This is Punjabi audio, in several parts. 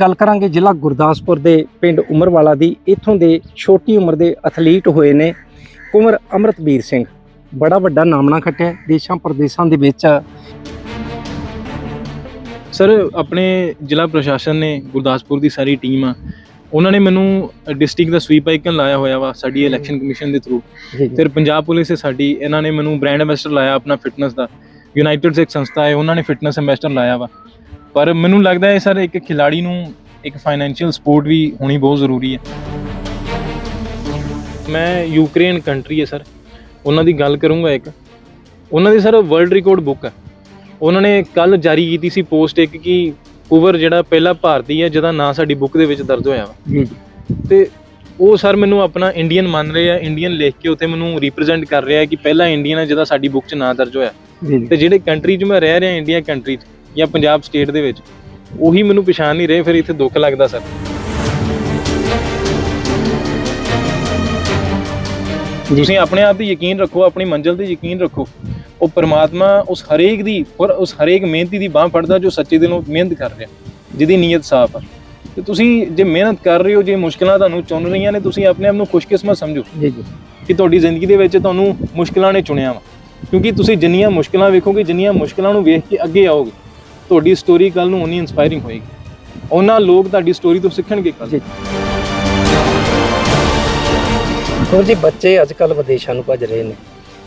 ਗੱਲ ਕਰਾਂਗੇ ਜ਼ਿਲ੍ਹਾ ਗੁਰਦਾਸਪੁਰ ਦੇ ਪਿੰਡ ਉਮਰਵਾਲਾ ਦੀ। ਇੱਥੋਂ ਦੇ ਛੋਟੀ ਉਮਰ ਦੇ ਐਥਲੀਟ ਹੋਏ ਨੇ ਕੁਮਰ ਅਮਰਤਵੀਰ ਸਿੰਘ। ਬੜਾ ਵੱਡਾ ਨਾਮਣਾ ਖੱਟਿਆ ਦੇਸ਼ਾਂ ਪ੍ਰਦੇਸ਼ਾਂ ਦੇ ਵਿੱਚ। ਸਰ ਆਪਣੇ ਜ਼ਿਲ੍ਹਾ ਪ੍ਰਸ਼ਾਸਨ ਨੇ ਗੁਰਦਾਸਪੁਰ ਦੀ ਸਾਰੀ ਟੀਮ ਆ ਉਹਨਾਂ ਨੇ ਮੈਨੂੰ ਡਿਸਟ੍ਰਿਕਟ ਦਾ ਸਵੀਪ ਆਈਕਨ ਲਾਇਆ ਹੋਇਆ ਵਾ ਸਾਡੀ ਇਲੈਕਸ਼ਨ ਕਮਿਸ਼ਨ ਦੇ ਥਰੂ ਫਿਰ ਪੰਜਾਬ ਪੁਲਿਸ ਹੈ ਸਾਡੀ ਇਹਨਾਂ ਨੇ ਮੈਨੂੰ ਬ੍ਰਾਂਡ ਐਂਬੈਸਡਰ ਲਾਇਆ ਆਪਣਾ ਫਿਟਨੈਸ ਦਾ। ਯੂਨਾਈਟਿਡ ਇੱਕ ਸੰਸਥਾ ਹੈ ਉਹਨਾਂ ਨੇ ਫਿਟਨੈਸ ਐਂਬੈਸਡਰ ਲਾਇਆ ਵਾ। ਪਰ ਮੈਨੂੰ ਲੱਗਦਾ ਹੈ ਸਰ ਇੱਕ ਖਿਲਾੜੀ ਨੂੰ ਇੱਕ ਫਾਈਨੈਂਸ਼ੀਅਲ ਸਪੋਰਟ ਵੀ ਹੋਣੀ ਬਹੁਤ ਜ਼ਰੂਰੀ ਹੈ। ਮੈਂ ਯੂਕਰੇਨ ਕੰਟਰੀ ਹੈ ਸਰ। ਉਹਨਾਂ ਦੀ ਗੱਲ ਕਰੂੰਗਾ ਇੱਕ। ਉਹਨਾਂ ਦੀ ਸਰ ਵਰਲਡ ਰਿਕਾਰਡ ਬੁੱਕ ਹੈ। ਉਹਨਾਂ ਨੇ ਕੱਲ ਜਾਰੀ ਕੀਤੀ ਸੀ ਪੋਸਟ ਇੱਕ ਕਿ ਕੁਵਰ ਜਿਹੜਾ ਪਹਿਲਾ ਭਾਰਤੀ ਹੈ ਜਿਹਦਾ ਨਾਂ ਸਾਡੀ ਬੁੱਕ ਦੇ ਵਿੱਚ ਦਰਜ ਹੋਇਆ ਵਾ। ਤੇ ਉਹ ਸਰ ਮੈਨੂੰ ਆਪਣਾ ਇੰਡੀਅਨ ਮੰਨ ਰਹੇ ਆ ਇੰਡੀਅਨ ਲਿਖ ਕੇ ਉੱਥੇ ਮੈਨੂੰ ਰਿਪਰੈਜ਼ੈਂਟ ਕਰ ਰਿਹਾ ਕਿ ਪਹਿਲਾ ਇੰਡੀਅਨ ਹੈ ਜਿਹਦਾ ਸਾਡੀ ਬੁੱਕ 'ਚ ਨਾਂ ਦਰਜ ਹੋਇਆ। ਤੇ ਜਿਹੜੇ ਕੰਟਰੀ 'ਚ ਮੈਂ ਰਹਿ ਰਿਹਾ ਇੰਡੀਆ ਕੰਟਰੀ 'ਚ ਜਾਂ ਪੰਜਾਬ ਸਟੇਟ ਦੇ ਵਿੱਚ ਉਹੀ ਮੈਨੂੰ ਪਛਾਣ ਨਹੀਂ ਰਹੇ ਫਿਰ ਇੱਥੇ ਦੁੱਖ ਲੱਗਦਾ ਸਰ। ਤੁਸੀਂ ਆਪਣੇ ਆਪ ਤੇ ਯਕੀਨ ਰੱਖੋ ਆਪਣੀ ਮੰਜ਼ਿਲ ਤੇ ਯਕੀਨ ਰੱਖੋ। ਉਹ ਪ੍ਰਮਾਤਮਾ ਉਸ ਹਰੇਕ ਦੀ ਔਰ ਉਸ ਹਰੇਕ ਮਿਹਨਤੀ ਦੀ ਬਾਹ ਫੜਦਾ ਜੋ ਸੱਚੇ ਦਿਲੋਂ ਮਿਹਨਤ ਕਰ ਰਿਹਾ ਜਿਹਦੀ ਨੀਅਤ ਸਾਫ਼ ਆ। ਤੇ ਤੁਸੀਂ ਜੇ ਮਿਹਨਤ ਕਰ ਰਹੇ ਹੋ ਜੇ ਮੁਸ਼ਕਲਾਂ ਤੁਹਾਨੂੰ ਚੁਣ ਰਹੀਆਂ ਨੇ ਤੁਸੀਂ ਆਪਣੇ ਆਪ ਨੂੰ ਖੁਸ਼ਕਿਸਮਤ ਸਮਝੋ ਜੀ ਜੀ। ਕਿ ਤੁਹਾਡੀ ਜ਼ਿੰਦਗੀ ਦੇ ਵਿੱਚ ਤੁਹਾਨੂੰ ਮੁਸ਼ਕਲਾਂ ਨੇ ਚੁਣਿਆ ਵਾ। ਕਿਉਂਕਿ ਤੁਸੀਂ ਜਿੰਨੀਆਂ ਮੁਸ਼ਕਲਾਂ ਵੇਖੋਗੇ ਜਿੰਨੀਆਂ ਮੁਸ਼ਕਲਾਂ ਨੂੰ ਵੇਖ ਕੇ ਅੱਗੇ ਆਓਗੇ ਤੁਹਾਡੀ ਸਟੋਰੀ ਕੱਲ ਨੂੰ ਉਨੀ ਇਨਸਪਾਇਰਿੰਗ ਹੋਏਗੀ। ਉਹਨਾਂ ਲੋਕ ਤੁਹਾਡੀ ਸਟੋਰੀ ਤੋਂ ਸਿੱਖਣਗੇ ਕੱਲ ਜੀ। ਹੋਰ ਜੀ ਬੱਚੇ ਅੱਜ ਕੱਲ ਵਿਦੇਸ਼ਾਂ ਨੂੰ ਭੱਜ ਰਹੇ ਨੇ।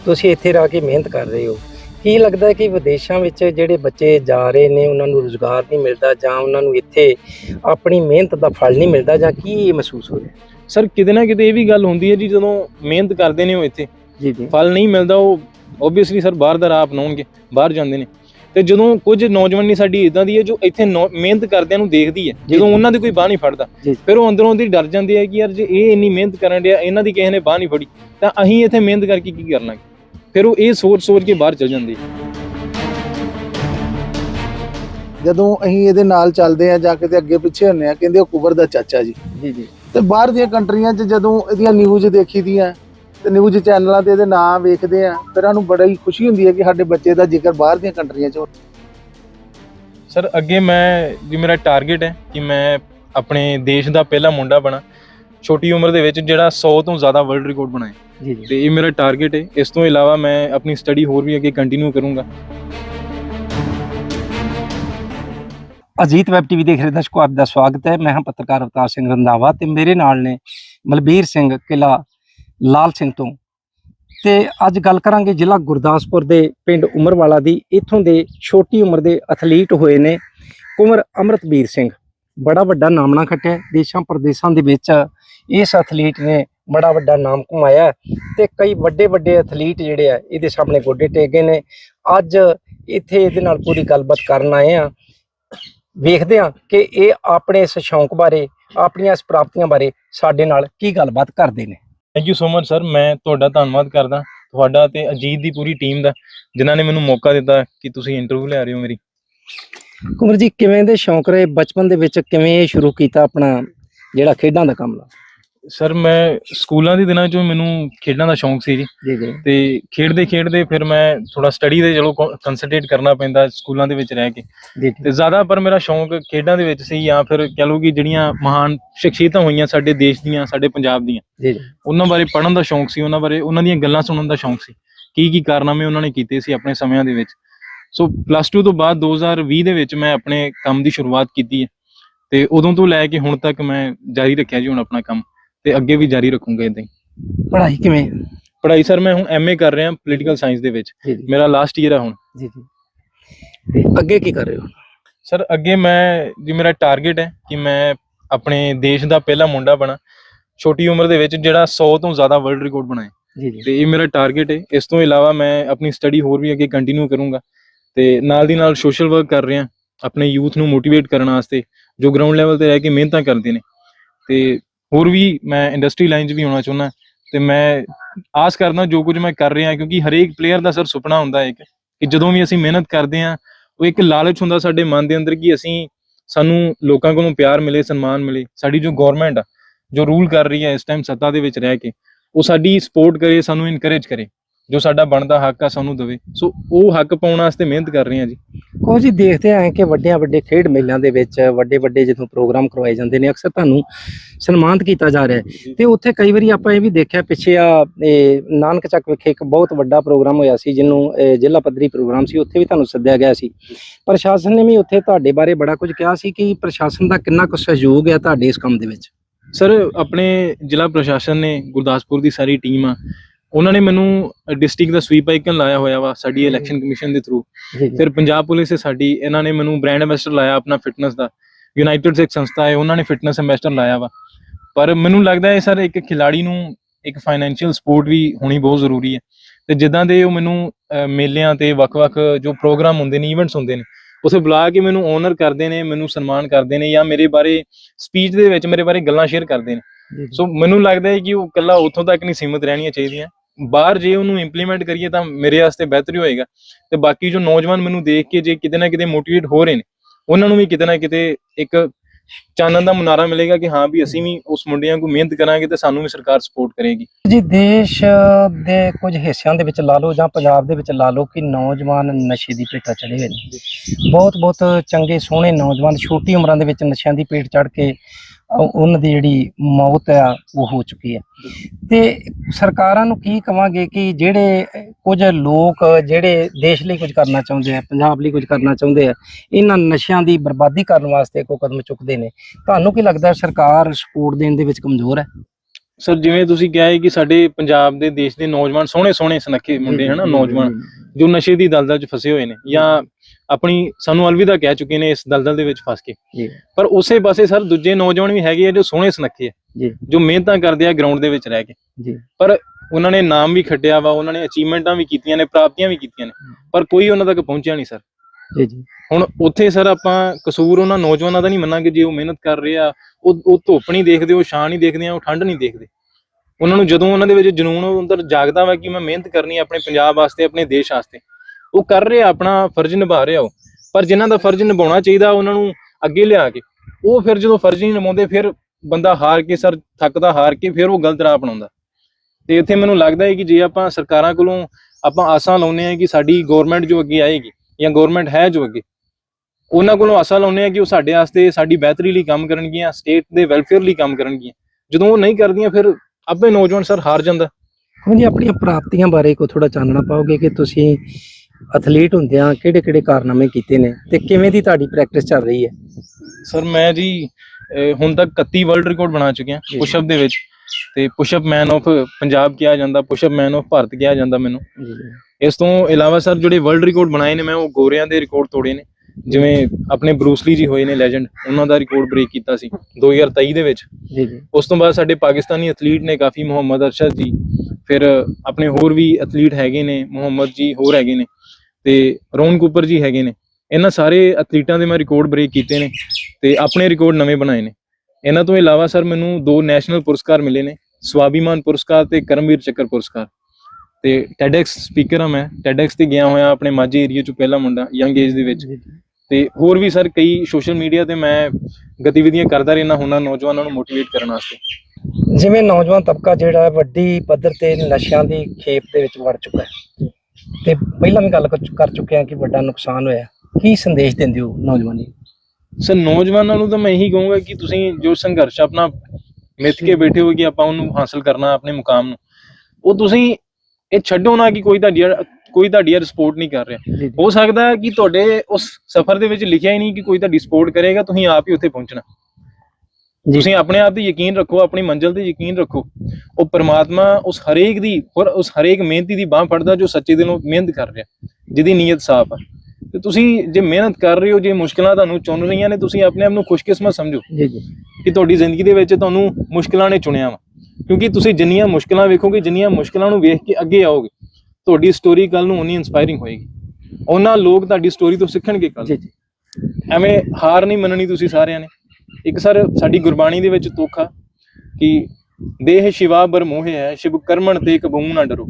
ਤੁਸੀਂ ਇੱਥੇ ਰਹਿ ਕੇ ਮਿਹਨਤ ਕਰ ਰਹੇ ਹੋ। ਕੀ ਲੱਗਦਾ ਹੈ ਕਿ ਵਿਦੇਸ਼ਾਂ ਵਿੱਚ ਜਿਹੜੇ ਬੱਚੇ ਜਾ ਰਹੇ ਨੇ ਉਹਨਾਂ ਨੂੰ ਰੋਜ਼ਗਾਰ ਨਹੀਂ ਮਿਲਦਾ ਜਾਂ ਉਹਨਾਂ ਨੂੰ ਇੱਥੇ ਆਪਣੀ ਮਿਹਨਤ ਦਾ ਫਲ ਨਹੀਂ ਮਿਲਦਾ ਜਾਂ ਕੀ ਇਹ ਮਹਿਸੂਸ ਹੋ ਰਿਹਾ? ਸਰ ਕਿਤੇ ਨਾ ਕਿਤੇ ਇਹ ਵੀ ਗੱਲ ਹੁੰਦੀ ਹੈ ਜੀ ਜਦੋਂ ਮਿਹਨਤ ਕਰਦੇ ਨੇ ਉਹ ਇੱਥੇ। ਜੀ ਜੀ। ਫਲ ਨਹੀਂ ਮਿਲਦਾ ਉਹ ਓਬਵੀਅਸਲੀ ਸਰ ਬਾਹਰ ਦਾ ਰਾਹ ਅਪਣਾਉਣਗੇ ਬਾਹਰ ਜਾਂਦੇ ਨੇ। ਤੇ ਜਦੋਂ ਕੁਝ ਨੌਜਵਾਨੀ ਸਾਡੀ ਇਦਾਂ ਦੀ ਹੈ ਜੋ ਇੱਥੇ ਮਿਹਨਤ ਕਰਦਿਆਂ ਨੂੰ ਦੇਖਦੀ ਹੈ ਜਦੋਂ ਉਹਨਾਂ ਦੀ ਕੋਈ ਬਾਹ ਨਹੀਂ ਫੜਦਾ। ਫਿਰ ਉਹ ਅੰਦਰੋਂ ਦੀ ਡਰ ਜਾਂਦੇ ਆ ਕਿ ਯਾਰ ਜੇ ਇਹ ਇੰਨੀ ਮਿਹਨਤ ਕਰਨ ਡਿਆ ਇਹਨਾਂ ਦੀ ਕਿਸੇ ਨੇ ਬਾਹ ਨਹੀਂ ਫੜੀ ਤਾਂ ਅਸੀਂ ਇੱਥੇ ਮਿਹਨਤ ਕਰਕੇ ਕੀ ਕਰਨਾ ਫਿਰ ਉਹ ਇਹ ਸੋਚ ਸੋਚ ਕੇ ਬਾਹਰ ਚਲ ਜਾਂਦੇ ਜਦੋਂ ਅਸੀਂ ਇਹਦੇ ਨਾਲ ਚੱਲਦੇ ਆ ਜਾਂ ਕਿਤੇ ਅੱਗੇ ਪਿੱਛੇ ਹੁੰਨੇ ਆ ਕਹਿੰਦੇ ਉਹ ਕੁਬਰ ਦਾ ਚਾਚਾ ਜੀ। ਜੀ ਜੀ। ਤੇ ਬਾਹਰ ਦੀਆਂ ਕੰਟਰੀਆਂ 'ਚ ਜਦੋਂ ਇਹਦੀਆਂ ਨਿਊਜ਼ ਦੇਖੀਦੀਆਂ ਤੇ ਨਿਊਜ਼ ਚੈਨਲਾਂ ਤੇ ਇਹਦੇ ਨਾਂ ਵੇਖਦੇ ਆ ਫਿਰ ਸਾਨੂੰ ਬੜੀ ਖੁਸ਼ੀ ਹੁੰਦੀ ਹੈ ਕਿ ਸਾਡੇ ਬੱਚੇ ਦਾ ਜ਼ਿਕਰ ਬਾਹਰ ਦੀਆਂ ਕੰਟਰੀਆਂ 'ਚ। ਹੋ ਸਰ ਅੱਗੇ ਮੈਂ ਜੀ ਮੇਰਾ ਟਾਰਗੇਟ ਹੈ ਕਿ ਮੈਂ ਆਪਣੇ ਦੇਸ਼ ਦਾ ਪਹਿਲਾ ਮੁੰਡਾ ਬਣਾ ਛੋਟੀ ਉਮਰ ਦੇ ਵਿੱਚ ਜਿਹੜਾ 100 ਤੋਂ ਜ਼ਿਆਦਾ ਵਰਲਡ ਰਿਕਾਰਡ ਬਣਾਏ। ਤੇ ਇਹ ਮੇਰਾ ਟਾਰਗੇਟ ਹੈ। ਇਸ ਤੋਂ ਇਲਾਵਾ ਮੈਂ ਆਪਣੀ ਸਟੱਡੀ ਹੋਰ ਵੀ ਅੱਗੇ ਕੰਟੀਨਿਊ ਕਰੂੰਗਾ। ਅਜੀਤ ਵੈਬ ਟੀਵੀ ਦੇਖ ਰਹੇ ਦਰਸ਼ਕੋ ਆਪ ਦਾ ਸਵਾਗਤ ਹੈ। ਮੈਂ ਹਾਂ ਪੱਤਰਕਾਰ ਅਵਤਾਰ ਸਿੰਘ ਰੰਧਾਵਾ ਤੇ ਮੇਰੇ ਨਾਲ ਨੇ ਮਲਬੀਰ ਸਿੰਘ ਕਿਲਾ ਲਾਲ ਸਿੰਘ ਤੋਂ। ਤੇ ਅੱਜ ਗੱਲ ਕਰਾਂਗੇ ਜ਼ਿਲ੍ਹਾ ਗੁਰਦਾਸਪੁਰ ਦੇ ਪਿੰਡ ਉਮਰਵਾਲਾ ਦੀ। ਇੱਥੋਂ ਦੇ ਛੋਟੀ ਉਮਰ ਦੇ ਐਥਲੀਟ ਹੋਏ ਨੇ ਕੁਮਰ ਅਮਰਤਵੀਰ ਸਿੰਘ। ਬੜਾ ਵੱਡਾ ਨਾਮਣਾ ਖੱਟਿਆ। ਦੇਸ਼ਾਂ ਪ੍ਰਦੇਸ਼ਾਂ ਦੇ ਵਿੱਚ ਇਸ ਐਥਲੀਟ ਨੇ ਬੜਾ ਵੱਡਾ ਨਾਮ ਕਮਾਇਆ ਹੈ ਤੇ ਕਈ ਵੱਡੇ ਵੱਡੇ ਐਥਲੀਟ ਜਿਹੜੇ ਆ, ਇਹਦੇ ਸਾਹਮਣੇ ਗੋਡੇ ਟੇਕ ਗਏ ਨੇ। ਅੱਜ ਇੱਥੇ ਇਹਦੇ ਨਾਲ ਪੂਰੀ ਗੱਲਬਾਤ ਕਰਨ ਆਏ ਆ ਵੇਖਦੇ ਹਾਂ ਕਿ ਇਹ ਆਪਣੇ ਇਸ ਸ਼ੌਂਕ ਬਾਰੇ, ਆਪਣੀਆਂ ਇਸ ਪ੍ਰਾਪਤੀਆਂ ਬਾਰੇ ਸਾਡੇ ਨਾਲ ਕੀ ਗੱਲਬਾਤ ਕਰਦੇ ਨੇ। Thank you so much sir ਮੈਂ ਤੁਹਾਡਾ ਧੰਨਵਾਦ ਕਰਦਾ। ਤੁਹਾਡਾ ਤੇ ਅਜੀਤ ਦੀ ਪੂਰੀ ਟੀਮ ਦਾ, ਜਿਨ੍ਹਾਂ ਨੇ ਮੈਨੂੰ ਮੌਕਾ ਦਿੱਤਾ ਕਿ ਤੁਸੀਂ ਇੰਟਰਵਿਊ ਲੈ ਰਹੇ ਹੋ ਮੇਰੀ। ਕੁਮਰ ਜੀ, ਕਿਵੇਂ ਦੇ ਸ਼ੌਂਕ ਰਹੇ? ਬਚਪਨ ਦੇ ਵਿੱਚ ਕਿਵੇਂ ਸ਼ੁਰੂ ਕੀਤਾ ਆਪਣਾ ਜਿਹੜਾ ਖੇਡਾਂ ਦਾ ਕੰਮ ਲਾ? ਸਰ ਮੈਂ ਸਕੂਲਾਂ ਦੇ ਦਿਨਾਂ 'ਚੋਂ ਮੈਨੂੰ ਖੇਡਾਂ ਦਾ ਸ਼ੌਂਕ ਸੀ ਜੀ। ਜੀ ਜੀ। ਤੇ ਖੇਡਦੇ ਖੇਡਦੇ ਫਿਰ ਮੈਂ ਥੋੜਾ ਸਟੱਡੀ ਤੇ ਚਲੋ ਕਨਸੈਂਟਰੇਟ ਕਰਨਾ ਪੈਂਦਾ ਸਕੂਲਾਂ ਦੇ ਵਿੱਚ ਰਹਿ ਕੇ। ਜੀ ਤੇ ਜ਼ਿਆਦਾ ਪਰ ਮੇਰਾ ਸ਼ੌਂਕ ਖੇਡਾਂ ਦੇ ਵਿੱਚ ਸੀ ਜਾਂ ਫਿਰ ਕਹ ਲਓ ਕਿ ਜਿਹੜੀਆਂ ਮਹਾਨ ਸ਼ਖਸੀਅਤਾਂ ਹੋਈਆਂ ਸਾਡੇ ਦੇਸ਼ ਦੀਆਂ ਸਾਡੇ ਪੰਜਾਬ ਦੀਆਂ ਜੀ ਜੀ। ਉਹਨਾਂ ਬਾਰੇ ਪੜ੍ਹਨ ਦਾ ਸ਼ੌਂਕ ਸੀ ਉਹਨਾਂ ਬਾਰੇ ਉਹਨਾਂ ਦੀਆਂ ਗੱਲਾਂ ਸੁਣਨ ਦਾ ਸ਼ੌਂਕ ਸੀ। ਕੀ ਕੀ ਕਾਰਨਾਮੇ ਉਹਨਾਂ ਨੇ ਕੀਤੇ ਸੀ ਆਪਣੇ ਸਮਿਆਂ ਦੇ ਵਿੱਚ। ਸੋ ਪਲੱਸ 2 ਤੋਂ ਬਾਅਦ 2020 ਦੇ ਵਿੱਚ ਮੈਂ ਆਪਣੇ ਕੰਮ ਦੀ ਸ਼ੁਰੂਆਤ ਕੀਤੀ ਹੈ। ਤੇ ਉਦੋਂ ਤੋਂ ਲੈ ਕੇ ਹੁਣ ਤੱਕ ਮੈਂ ਜਾਰੀ ਰੱਖਿਆ ਜੀ ਹੁਣ ਆਪਣਾ ਕੰਮ। ਤੇ ਅੱਗੇ ਵੀ ਜਾਰੀ ਰੱਖੂੰਗਾ ਇਦਾਂ ਹੀ। ਪੜ੍ਹਾਈ ਕਿਵੇਂ? ਪੜ੍ਹਾਈ ਸਰ ਮੈਂ ਹੁਣ ਐਮਏ ਕਰ ਰਿਹਾ ਪੋਲੀਟੀਕਲ ਸਾਇੰਸ ਦੇ ਵਿੱਚ। ਜੀ ਜੀ। ਮੇਰਾ ਲਾਸਟ ਈਅਰ ਹੈ ਹੁਣ। ਜੀ ਜੀ। ਤੇ ਅੱਗੇ ਕੀ ਕਰ ਰਹੇ ਹੋ? ਸਰ ਅੱਗੇ ਮੈਂ ਜੀ ਮੇਰਾ ਟਾਰਗੇਟ ਹੈ ਕਿ ਮੈਂ ਆਪਣੇ ਦੇਸ਼ ਦਾ ਪਹਿਲਾ ਮੁੰਡਾ ਬਣਾ। ਛੋਟੀ ਉਮਰ ਦੇ ਵਿੱਚ ਜਿਹੜਾ 100 ਤੋਂ ਜ਼ਿਆਦਾ ਵਰਲਡ ਰਿਕਾਰਡ ਬਣਾਏ। ਜੀ ਜੀ। ਤੇ ਇਹ ਮੇਰਾ ਟਾਰਗੇਟ ਹੈ। ਇਸ ਤੋਂ ਇਲਾਵਾ ਮੈਂ ਆਪਣੀ ਸਟੱਡੀ ਹੋਰ ਵੀ ਅੱਗੇ ਕੰਟੀਨਿਊ ਕਰੂੰਗਾ। ਤੇ ਨਾਲ ਦੀ ਨਾਲ ਸੋਸ਼ਲ ਵਰਕ ਕਰ ਰਿਹਾ। ਆਪਣੇ ਯੂਥ ਨੂੰ ਮੋਟੀਵੇਟ ਕਰਨ ਵਾਸਤੇ ਜੋ ਗਰਾਊਂਡ ਲੈਵਲ ਤੇ ਰਹਿ ਕੇ ਮਿਹਨਤਾਂ ਕਰਦੇ ਨੇ। ਤੇ ਹੋਰ ਵੀ ਮੈਂ ਇੰਡਸਟਰੀ ਲਾਈਨ 'ਚ ਵੀ ਹੋਣਾ ਚਾਹੁੰਦਾ, ਤੇ ਮੈਂ ਆਸ ਕਰਦਾ ਜੋ ਕੁਝ ਮੈਂ ਕਰ ਰਿਹਾ, ਕਿਉਂਕਿ ਹਰੇਕ ਪਲੇਅਰ ਦਾ ਸਰ ਸੁਪਨਾ ਹੁੰਦਾ ਹੈ ਇੱਕ, ਕਿ ਜਦੋਂ ਵੀ ਅਸੀਂ ਮਿਹਨਤ ਕਰਦੇ ਹਾਂ, ਉਹ ਇੱਕ ਲਾਲਚ ਹੁੰਦਾ ਸਾਡੇ ਮਨ ਦੇ ਅੰਦਰ ਕਿ ਅਸੀਂ ਸਾਨੂੰ ਲੋਕਾਂ ਕੋਲੋਂ ਪਿਆਰ ਮਿਲੇ, ਸਨਮਾਨ ਮਿਲੇ। ਸਾਡੀ ਜੋ ਗਵਰਨਮੈਂਟ ਆ, ਜੋ ਰੂਲ ਕਰ ਰਹੀ ਹੈ ਇਸ ਟਾਈਮ ਸੱਤਾ ਦੇ ਵਿੱਚ ਰਹਿ ਕੇ, ਉਹ ਸਾਡੀ ਸਪੋਰਟ ਕਰੇ, ਸਾਨੂੰ ਇਨਕਰੇਜ ਕਰੇ। ਜੋ ਸਾਡਾ ਬਣਦਾ ਹੱਕ ਆ ਸਾਨੂੰ ਦੇਵੇ। ਸੋ ਉਹ ਹੱਕ ਪਾਉਣ ਵਾਸਤੇ ਮਿਹਨਤ ਕਰ ਰਹੇ ਹਾਂ ਜੀ। ਕੁਝ ਹੀ ਦੇਖਦੇ ਆਂ ਕਿ ਵੱਡਿਆਂ ਵੱਡੇ ਖੇਡ ਮੇਲਿਆਂ ਦੇ ਵਿੱਚ ਵੱਡੇ ਵੱਡੇ ਜਦੋਂ ਪ੍ਰੋਗਰਾਮ ਕਰਵਾਏ ਜਾਂਦੇ ਨੇ ਅਕਸਰ ਤੁਹਾਨੂੰ ਸਨਮਾਨਿਤ ਕੀਤਾ ਜਾ ਰਿਹਾ ਹੈ। ਤੇ ਉੱਥੇ ਕਈ ਵਾਰੀ ਆਪਾਂ ਇਹ ਵੀ ਦੇਖਿਆ ਪਿੱਛੇ ਆ ਇਹ ਨਾਨਕ ਚੱਕ ਵਿਖੇ ਇੱਕ ਬਹੁਤ ਵੱਡਾ ਪ੍ਰੋਗਰਾਮ ਹੋਇਆ ਸੀ ਜਿਹਨੂੰ ਜ਼ਿਲ੍ਹਾ ਪੱਧਰੀ ਪ੍ਰੋਗਰਾਮ ਸੀ ਉੱਥੇ ਵੀ ਤੁਹਾਨੂੰ ਸੱਦਿਆ ਗਿਆ ਸੀ। ਪ੍ਰਸ਼ਾਸਨ ਨੇ ਵੀ ਉੱਥੇ ਤੁਹਾਡੇ ਬਾਰੇ ਬੜਾ ਕੁਝ ਕਿਹਾ ਸੀ ਕਿ ਪ੍ਰਸ਼ਾਸਨ ਦਾ ਕਿੰਨਾ ਕੁ ਸਹਿਯੋਗ ਹੈ ਤੁਹਾਡੇ ਇਸ ਕੰਮ ਦੇ ਵਿੱਚ? ਸਰ ਆਪਣੇ ਜ਼ਿਲ੍ਹਾ ਪ੍ਰਸ਼ਾਸਨ ਨੇ ਗੁਰਦਾਸਪੁਰ ਦੀ ਸਾਰੀ ਟੀਮ ਆ ਉਹਨਾਂ ਨੇ ਮੈਨੂੰ ਡਿਸਟ੍ਰਿਕਟ ਦਾ ਸਵੀਪ ਆਈਕਨ ਲਾਇਆ ਹੋਇਆ ਵਾ ਸਾਡੀ ਇਲੈਕਸ਼ਨ ਕਮਿਸ਼ਨ ਦੇ ਥਰੂ ਫਿਰ ਪੰਜਾਬ ਪੁਲਿਸ ਹੈ ਸਾਡੀ ਇਹਨਾਂ ਨੇ ਮੈਨੂੰ ਬ੍ਰਾਂਡ ਐਂਬੈਸਡਰ ਲਾਇਆ ਆਪਣਾ ਫਿਟਨੈਸ ਦਾ। ਯੂਨਾਈਟਿਡ ਸਿੱਖ ਸੰਸਥਾ ਹੈ ਉਹਨਾਂ ਨੇ ਫਿਟਨੈਸ ਐਂਬੈਸਡਰ ਲਾਇਆ ਵਾ। ਪਰ ਮੈਨੂੰ ਲੱਗਦਾ ਹੈ ਸਰ ਇੱਕ ਖਿਲਾੜੀ ਨੂੰ ਇੱਕ ਫਾਈਨੈਂਸ਼ੀਅਲ ਸਪੋਰਟ ਵੀ ਹੋਣੀ ਬਹੁਤ ਜ਼ਰੂਰੀ ਹੈ। ਤੇ ਜਿੱਦਾਂ ਦੇ ਉਹ ਮੈਨੂੰ ਮੇਲਿਆਂ ਤੇ ਵੱਖ-ਵੱਖ ਜੋ ਪ੍ਰੋਗਰਾਮ ਹੁੰਦੇ ਨੇ ਇਵੈਂਟਸ ਹੁੰਦੇ ਨੇ ਉਥੇ ਬੁਲਾ ਕੇ ਮੈਨੂੰ ਓਨਰ ਕਰਦੇ ਨੇ ਮੈਨੂੰ ਸਨਮਾਨ ਕਰਦੇ ਨੇ ਜਾਂ ਮੇਰੇ ਬਾਰੇ ਸਪੀਚ ਦੇ ਵਿੱਚ ਮੇਰੇ ਬਾਰੇ ਗੱਲਾਂ ਸ਼ੇਅਰ ਕਰਦੇ ਨੇ। ਸੋ ਮੈਨੂੰ ਲੱਗਦਾ ਹੈ ਕਿ ਉਹ ਕੱਲਾ ਉੱਥੋਂ ਤੱਕ ਨਹੀਂ ਸੀਮਿਤ ਰਹਿਣੀਆਂ ਚਾਹੀਦੀਆਂ। ਬਾਹਰ ਜੇ ਉਹਨੂੰ ਇੰਪਲੀਮੈਂਟ ਕਰੀਏ ਤਾਂ ਮੇਰੇ ਵਾਸਤੇ ਬਿਹਤਰ ਹੀ ਹੋਏਗਾ। ਤੇ ਬਾਕੀ ਜੋ ਨੌਜਵਾਨ ਮੈਨੂੰ ਦੇਖ ਕੇ ਜੇ ਕਿਤੇ ਨਾ ਕਿਤੇ ਮੋਟੀਵੇਟ ਹੋ ਰਹੇ ਨੇ ਉਹਨਾਂ ਨੂੰ ਵੀ ਕਿਤੇ ਨਾ ਕਿਤੇ ਇੱਕ ਚਾਨਣ ਦਾ ਮੁਨਾਰਾ ਮਿਲੇਗਾ ਕਿ ਹਾਂ ਵੀ ਅਸੀਂ ਵੀ ਉਸ ਮੁੰਡਿਆਂ ਨੂੰ ਮਿਹਨਤ ਕਰਾਂਗੇ ਤੇ ਸਾਨੂੰ ਵੀ ਸਰਕਾਰ ਸਪੋਰਟ ਕਰੇਗੀ। ਜੀ ਦੇਸ਼ ਦੇ ਕੁਝ ਹਿੱਸਿਆਂ ਦੇ ਵਿੱਚ ਲਾ ਲਓ ਜਾਂ ਪੰਜਾਬ ਦੇ ਵਿੱਚ ਲਾ ਲਓ ਕਿ ਨੌਜਵਾਨ ਨਸ਼ੇ ਦੀ ਭੇਟਾ ਚੜੇ ਹੋਏ ਨੇ। ਬਹੁਤ ਬਹੁਤ ਚੰਗੇ ਸੋਹਣੇ ਨੌਜਵਾਨ ਛੋਟੀ ਉਮਰਾਂ ਦੇ ਵਿੱਚ ਨਸ਼ਿਆਂ ਦੀ ਭੇਟ ਚੜ ਕੇ ਉਹ- ਉਹਨਾਂ ਦੀ ਜਿਹੜੀ ਮੌਤ ਆ, ਉਹ ਹੋ ਚੁੱਕੀ ਹੈ ਤੇ ਸਰਕਾਰਾਂ ਨੂੰ ਕੀ ਕਵਾਂਗੇ ਕਿ ਜਿਹੜੇ ਕੁਝ ਲੋਕ, ਜਿਹੜੇ ਦੇਸ਼ ਲਈ ਕੁਝ ਕਰਨਾ ਚਾਹੁੰਦੇ ਆ, ਪੰਜਾਬ ਲਈ ਕੁਝ ਕਰਨਾ ਚਾਹੁੰਦੇ ਆ, ਇਹਨਾਂ ਨਸ਼ਿਆਂ ਦੀ ਬਰਬਾਦੀ ਕਰਨ ਵਾਸਤੇ ਕੋਈ ਕਦਮ ਚੁੱਕਦੇ ਨੇ। ਤੁਹਾਨੂੰ ਕੀ ਲੱਗਦਾ ਸਰਕਾਰ ਸਪੋਰਟ ਦੇਣ ਦੇ ਵਿੱਚ ਕਮਜ਼ੋਰ ਹੈ? ਸਰ, ਜਿਵੇਂ ਤੁਸੀਂ ਕਿਹਾ ਹੈ ਕਿ ਸਾਡੇ ਪੰਜਾਬ ਦੇ ਦੇਸ਼ ਦੇ ਨੌਜਵਾਨ ਸੋਹਣੇ ਸੋਹਣੇ ਸੁਨੱਖੇ ਮੁੰਡੇ ਹਨਾ, ਨੌਜਵਾਨ, ਜੋ ਨਸ਼ੇ ਦੀ ਦਲਦਲ 'ਚ ਫਸੇ ਹੋਏ ਨੇ ਜਾਂ ਆਪਣੀ ਸਾਨੂੰ ਅਲਵਿਦਾ ਕਹਿ ਚੁੱਕੇ ਨੇ ਇਸ ਦਲਦਲ ਦੇ ਵਿੱਚ ਫਸ ਕੇ। ਜੀ। ਪਰ ਉਸੇ ਪਾਸੇ ਸਰ ਦੂਜੇ ਨੌਜਵਾਨ ਵੀ ਹੈਗੇ ਆ ਜੋ ਸੋਹਣੇ ਸੁਨੱਖੇ ਆ ਜੀ। ਜੋ ਮਿਹਨਤਾਂ ਕਰਦੇ ਆ ਗਰਾਊਂਡ ਦੇ ਵਿੱਚ ਰਹਿ ਕੇ। ਜੀ। ਪਰ ਉਹਨਾਂ ਨੇ ਨਾਮ ਵੀ ਖੱਟਿਆ ਵਾ ਉਹਨਾਂ ਨੇ ਅਚੀਵਮੈਂਟਾਂ ਵੀ ਕੀਤੀਆਂ ਨੇ ਪ੍ਰਾਪਤੀਆਂ ਵੀ ਕੀਤੀਆਂ ਨੇ ਪਰ ਕੋਈ ਉਹਨਾਂ ਤੱਕ ਪਹੁੰਚਿਆ ਨਹੀਂ ਸਰ। ਜੀ ਜੀ। ਹੁਣ ਉੱਥੇ ਸਰ ਆਪਾਂ ਕਸੂਰ ਉਹਨਾਂ ਨੌਜਵਾਨਾਂ ਦਾ ਨਹੀਂ ਮੰਨਾਂਗੇ ਜੇ ਉਹ ਮਿਹਨਤ ਕਰ ਰਹੇ ਆ ਉਹ ਉਹ ਧੁੱਪ ਨਹੀਂ ਦੇਖਦੇ ਉਹ ਛਾਂ ਨਹੀਂ ਦੇਖਦੇ ਆ ਉਹ ਠੰਡ ਨਹੀਂ ਦੇਖਦੇ। ਉਹਨਾਂ ਨੂੰ ਜਦੋਂ ਉਹਨਾਂ ਦੇ ਵਿੱਚ ਜਨੂਨ ਉਹ ਅੰਦਰ ਜਾਗਦਾ ਵਾ ਕਿ ਮੈਂ ਮਿਹਨਤ ਕਰਨੀ ਆਪਣੇ ਪੰਜਾਬ ਵਾਸਤੇ ਆਪਣੇ ਦੇਸ਼ ਵਾਸਤੇ ਉਹ ਕਰ ਰਿਹਾ, ਆਪਣਾ ਫਰਜ਼ ਨਿਭਾ ਰਿਹਾ ਉਹ। ਪਰ ਜਿਨ੍ਹਾਂ ਦਾ ਫਰਜ਼ ਨਿਭਾਉਣਾ ਚਾਹੀਦਾ, ਉਹਨਾਂ ਨੂੰ ਅੱਗੇ ਲਿਆ ਕੇ, ਉਹ ਫਿਰ ਜਦੋਂ ਫਰਜ਼ ਨਹੀਂ ਨਿਭਾਉਂਦੇ, ਫਿਰ ਬੰਦਾ ਹਾਰ ਕੇ, ਸਰ ਥੱਕਦਾ ਹਾਰ ਕੇ, ਫਿਰ ਉਹ ਗਲਤ ਰਾਹ ਅਪਣਾਉਂਦਾ। ਤੇ ਇੱਥੇ ਮੈਨੂੰ ਲੱਗਦਾ ਹੈ ਕਿ ਜੇ ਆਪਾਂ ਸਰਕਾਰਾਂ ਕੋਲੋਂ ਆਪਾਂ ਆਸਾਂ ਲਾਉਂਦੇ ਆ ਕਿ ਸਾਡੀ ਗਵਰਨਮੈਂਟ ਜੋ ਅੱਗੇ ਆਏਗੀ, ਜਾਂ ਗਵਰਨਮੈਂਟ ਹੈ ਜੋ ਅੱਗੇ, ਉਹਨਾਂ ਕੋਲੋਂ ਆਸਾਂ ਲਾਉਂਦੇ ਆ ਕਿ ਉਹ ਸਾਡੇ ਵਾਸਤੇ ਸਾਡੀ ਬਿਹਤਰੀ ਲਈ ਕੰਮ ਕਰਨਗੀਆਂ ਸਟੇਟ ਦੇ ਵੈਲਫੇਅਰ ਲਈ ਕੰਮ ਕਰਨਗੀਆਂ। ਜਦੋਂ ਉਹ ਨਹੀਂ ਕਰਦੀਆਂ, ਫਿਰ ਆਪੇ ਨੌਜਵਾਨ ਸਰ ਹਾਰ ਜਾਂਦਾ। ਹਾਂਜੀ, ਆਪਣੀਆਂ ਪ੍ਰਾਪਤੀਆਂ ਬਾਰੇ ਕੋ ਥੋੜਾ ਚਾਨਣਾ ਪਾਓਗੇ ਕਿ ਤੁਸੀਂ ਐਥਲੀਟ ਹੁੰਦਿਆਂ ਕਿਹੜੇ ਕਿਹੜੇ ਕਾਰਨਾਮੇ ਕੀਤੇ ਨੇ ਤੇ ਕਿਵੇਂ ਦੀ ਤੁਹਾਡੀ ਪ੍ਰੈਕਟਿਸ ਚੱਲ ਰਹੀ ਹੈ? ਸਰ ਮੈਂ ਜੀ ਹੁਣ ਤੱਕ 31 ਵਰਲਡ ਰਿਕਾਰਡ ਬਣਾ ਚੁੱਕਿਆ। ਪੁਸ਼ਅਪ ਦੇ ਵਿੱਚ ਤੇ ਪੁਸ਼ਅਪ ਮੈਨ ਆਫ ਪੰਜਾਬ ਕਿਹਾ ਜਾਂਦਾ ਪੁਸ਼ਅਪ ਮੈਨ ਆਫ ਭਾਰਤ ਕਿਹਾ ਜਾਂਦਾ ਮੈਨੂੰ। ਇਸ ਤੋਂ ਇਲਾਵਾ ਸਰ ਜਿਹੜੇ ਵਰਲਡ ਰਿਕਾਰਡ ਬਣਾਏ ਨੇ ਮੈਂ ਉਹ ਗੋਰਿਆਂ ਦੇ ਰਿਕਾਰਡ ਤੋੜੇ ਨੇ। ਜਿਵੇਂ ਆਪਣੇ ਬਰੂਸਲੀ ਜੀ ਹੋਏ ਨੇ ਲੈਜੈਂਡ ਉਹਨਾਂ ਦਾ ਰਿਕਾਰਡ ਬ੍ਰੇਕ ਕੀਤਾ ਸੀ 2023 ਦੇ ਵਿੱਚ। ਜੀ ਜੀ। ਉਸ ਤੋਂ ਬਾਅਦ ਸਾਡੇ ਪਾਕਿਸਤਾਨੀ ਐਥਲੀਟ ਨੇ ਕਾਫੀ ਮੁਹੰਮਦ ਅਰਸ਼ਦ ਜੀ ਫਿਰ ਆਪਣੇ ਹੋਰ ਵੀ ਐਥਲੀਟ ਹੈਗੇ ਨੇ ਮੁਹੰਮਦ ਜੀ ਹੋਰ ਹੈਗੇ ਨੇ। ਤੇ ਰੋਨ ਕੂਪਰ ਜੀ ਹੈਗੇ ਨੇ। ਇਹਨਾਂ ਸਾਰੇ ਐਥਲੀਟਾਂ ਦੇ ਮੈਂ ਰਿਕਾਰਡ ਬ੍ਰੇਕ ਕੀਤੇ ਨੇ ਤੇ ਆਪਣੇ ਰਿਕਾਰਡ ਨਵੇਂ ਬਣਾਏ ਨੇ। ਇਹਨਾਂ ਤੋਂ ਇਲਾਵਾ ਸਰ ਮੈਨੂੰ ਦੋ ਨੈਸ਼ਨਲ ਪੁਰਸਕਾਰ ਮਿਲੇ ਨੇ ਸਵਾਭੀਮਾਨ ਪੁਰਸਕਾਰ ਤੇ ਕਰਮਵੀਰ ਚੱਕਰ ਪੁਰਸਕਾਰ। ਤੇ TEDx ਸਪੀਕਰ ਹਾਂ ਮੈਂ। TEDx ਤੇ ਗਿਆ ਹੋਇਆ ਆਪਣੇ ਮਾਝੇ ਏਰੀਆ ਚੋਂ ਪਹਿਲਾ ਮੁੰਡਾ ਯੰਗ ਏਜ ਦੇ ਵਿੱਚ। ਤੇ ਹੋਰ ਵੀ ਸਰ ਕਈ ਸੋਸ਼ਲ ਮੀਡੀਆ ਤੇ ਮੈਂ ਗਤੀਵਿਧੀਆਂ ਕਰਦਾ ਰਹਿਣਾ ਹੁੰਦਾ ਨੌਜਵਾਨਾਂ ਨੂੰ ਮੋਟੀਵੇਟ ਕਰਨ ਵਾਸਤੇ। ਜਿਵੇਂ ਨੌਜਵਾਨ ਤਬਕਾ ਜਿਹੜਾ ਵੱਡੀ ਪੱਧਰ ਤੇ ਨਸ਼ਿਆਂ ਦੀ ਖੇਪ ਦੇ ਵਿੱਚ ਵੜ ਚੁੱਕਾ ਹੈ। ਤੇ ਪਹਿਲਾਂ ਵੀ ਗੱਲ ਕਰ ਚੁੱਕੇ ਹਾਂ ਕਿ ਵੱਡਾ ਨੁਕਸਾਨ ਹੋਇਆ। ਕੀ ਸੰਦੇਸ਼ ਦਿੰਦੇ ਹੋ ਨੌਜਵਾਨੀ? ਸਰ ਨੌਜਵਾਨਾਂ ਨੂੰ ਤਾਂ ਮੈਂ ਇਹੀ ਕਹੂੰਗਾ ਕਿ ਤੁਸੀਂ ਜੋ ਸੰਘਰਸ਼ ਆਪਣਾ ਮਿੱਥ ਕੇ ਬੈਠੇ ਹੋ ਕਿ ਆਪਾਂ ਉਹਨੂੰ ਹਾਸਲ ਕਰਨਾ ਆਪਣੇ ਮੁਕਾਮ ਨੂੰ ਉਹ ਤੁਸੀਂ ਇਹ ਛੱਡੋ ਨਾ ਕਿ ਕੋਈ ਤੁਹਾਡੀ ਕੋਈ ਤੁਹਾਡੀ ਸਪੋਰਟ ਨਹੀਂ ਕਰ ਰਿਹਾ। ਜੀ ਹੋ ਸਕਦਾ ਹੈ ਕਿ ਤੁਹਾਡੇ ਉਸ ਸਫ਼ਰ ਦੇ ਵਿੱਚ ਲਿਖਿਆ ਹੀ ਨਹੀਂ ਕਿ ਕੋਈ ਤੁਹਾਡੀ ਸਪੋਰਟ ਕਰੇਗਾ ਤੁਸੀਂ ਆਪ ਹੀ ਉੱਥੇ ਪਹੁੰਚਣਾ। ਤੁਸੀਂ ਆਪਣੇ ਆਪ ਤੇ ਯਕੀਨ ਰੱਖੋ ਆਪਣੀ ਮੰਜ਼ਿਲ ਤੇ ਯਕੀਨ ਰੱਖੋ। ਉਹ ਪ੍ਰਮਾਤਮਾ ਉਸ ਹਰੇਕ ਦੀ ਔਰ ਉਸ ਹਰੇਕ ਮਿਹਨਤੀ ਦੀ ਬਾਹ ਫੜਦਾ ਜੋ ਸੱਚੇ ਦਿਲੋਂ ਮਿਹਨਤ ਕਰ ਰਿਹਾ ਜਿਹਦੀ ਨੀਅਤ ਸਾਫ਼ ਆ। ਤੇ ਤੁਸੀਂ ਜੇ ਮਿਹਨਤ ਕਰ ਰਹੇ ਹੋ ਜੇ ਮੁਸ਼ਕਲਾਂ ਤੁਹਾਨੂੰ ਚੁਣ ਰਹੀਆਂ ਨੇ ਤੁਸੀਂ ਆਪਣੇ ਆਪ ਨੂੰ ਖੁਸ਼ਕਿਸਮਤ ਸਮਝੋ ਜੀ ਜੀ। ਕਿ ਤੁਹਾਡੀ ਜ਼ਿੰਦਗੀ ਦੇ ਵਿੱਚ ਤੁਹਾਨੂੰ ਮੁਸ਼ਕਲਾਂ ਨੇ ਚੁਣਿਆ ਵਾ। ਕਿਉਂਕਿ ਤੁਸੀਂ ਜਿੰਨੀਆਂ ਮੁਸ਼ਕਲਾਂ ਵੇਖੋਗੇ ਜਿੰਨੀਆਂ ਮੁਸ਼ਕਲਾਂ ਨੂੰ ਵੇਖ ਕੇ ਅੱਗੇ ਆਓਗੇ ਤੁਹਾਡੀ ਸਟੋਰੀ ਕੱਲ ਨੂੰ ਉਨੀ ਇਨਸਪਾਇਰਿੰਗ ਹੋਏਗੀ। ਉਹਨਾਂ ਲੋਕ ਤੁਹਾਡੀ ਸਟੋਰੀ ਤੋਂ ਸਿੱਖਣਗੇ ਕੱਲ ਜੀ ਜੀ। ਐਵੇਂ ਹਾਰ ਨਹੀਂ ਮੰਨਣੀ ਤੁਸੀਂ ਸਾਰਿਆਂ ਨੇ। ਇੱਕ ਸਰ, ਸਾਡੀ ਗੁਰਬਾਣੀ ਦੇ ਵਿੱਚ ਤੋਖਾ ਕਿ ਦੇਹ ਸ਼ਿਵਾ ਬਰ ਹੈ ਸ਼ਿਵ ਕਰਮਣ ਤੇ ਕਬੂ ਨਾ ਡਰੋ।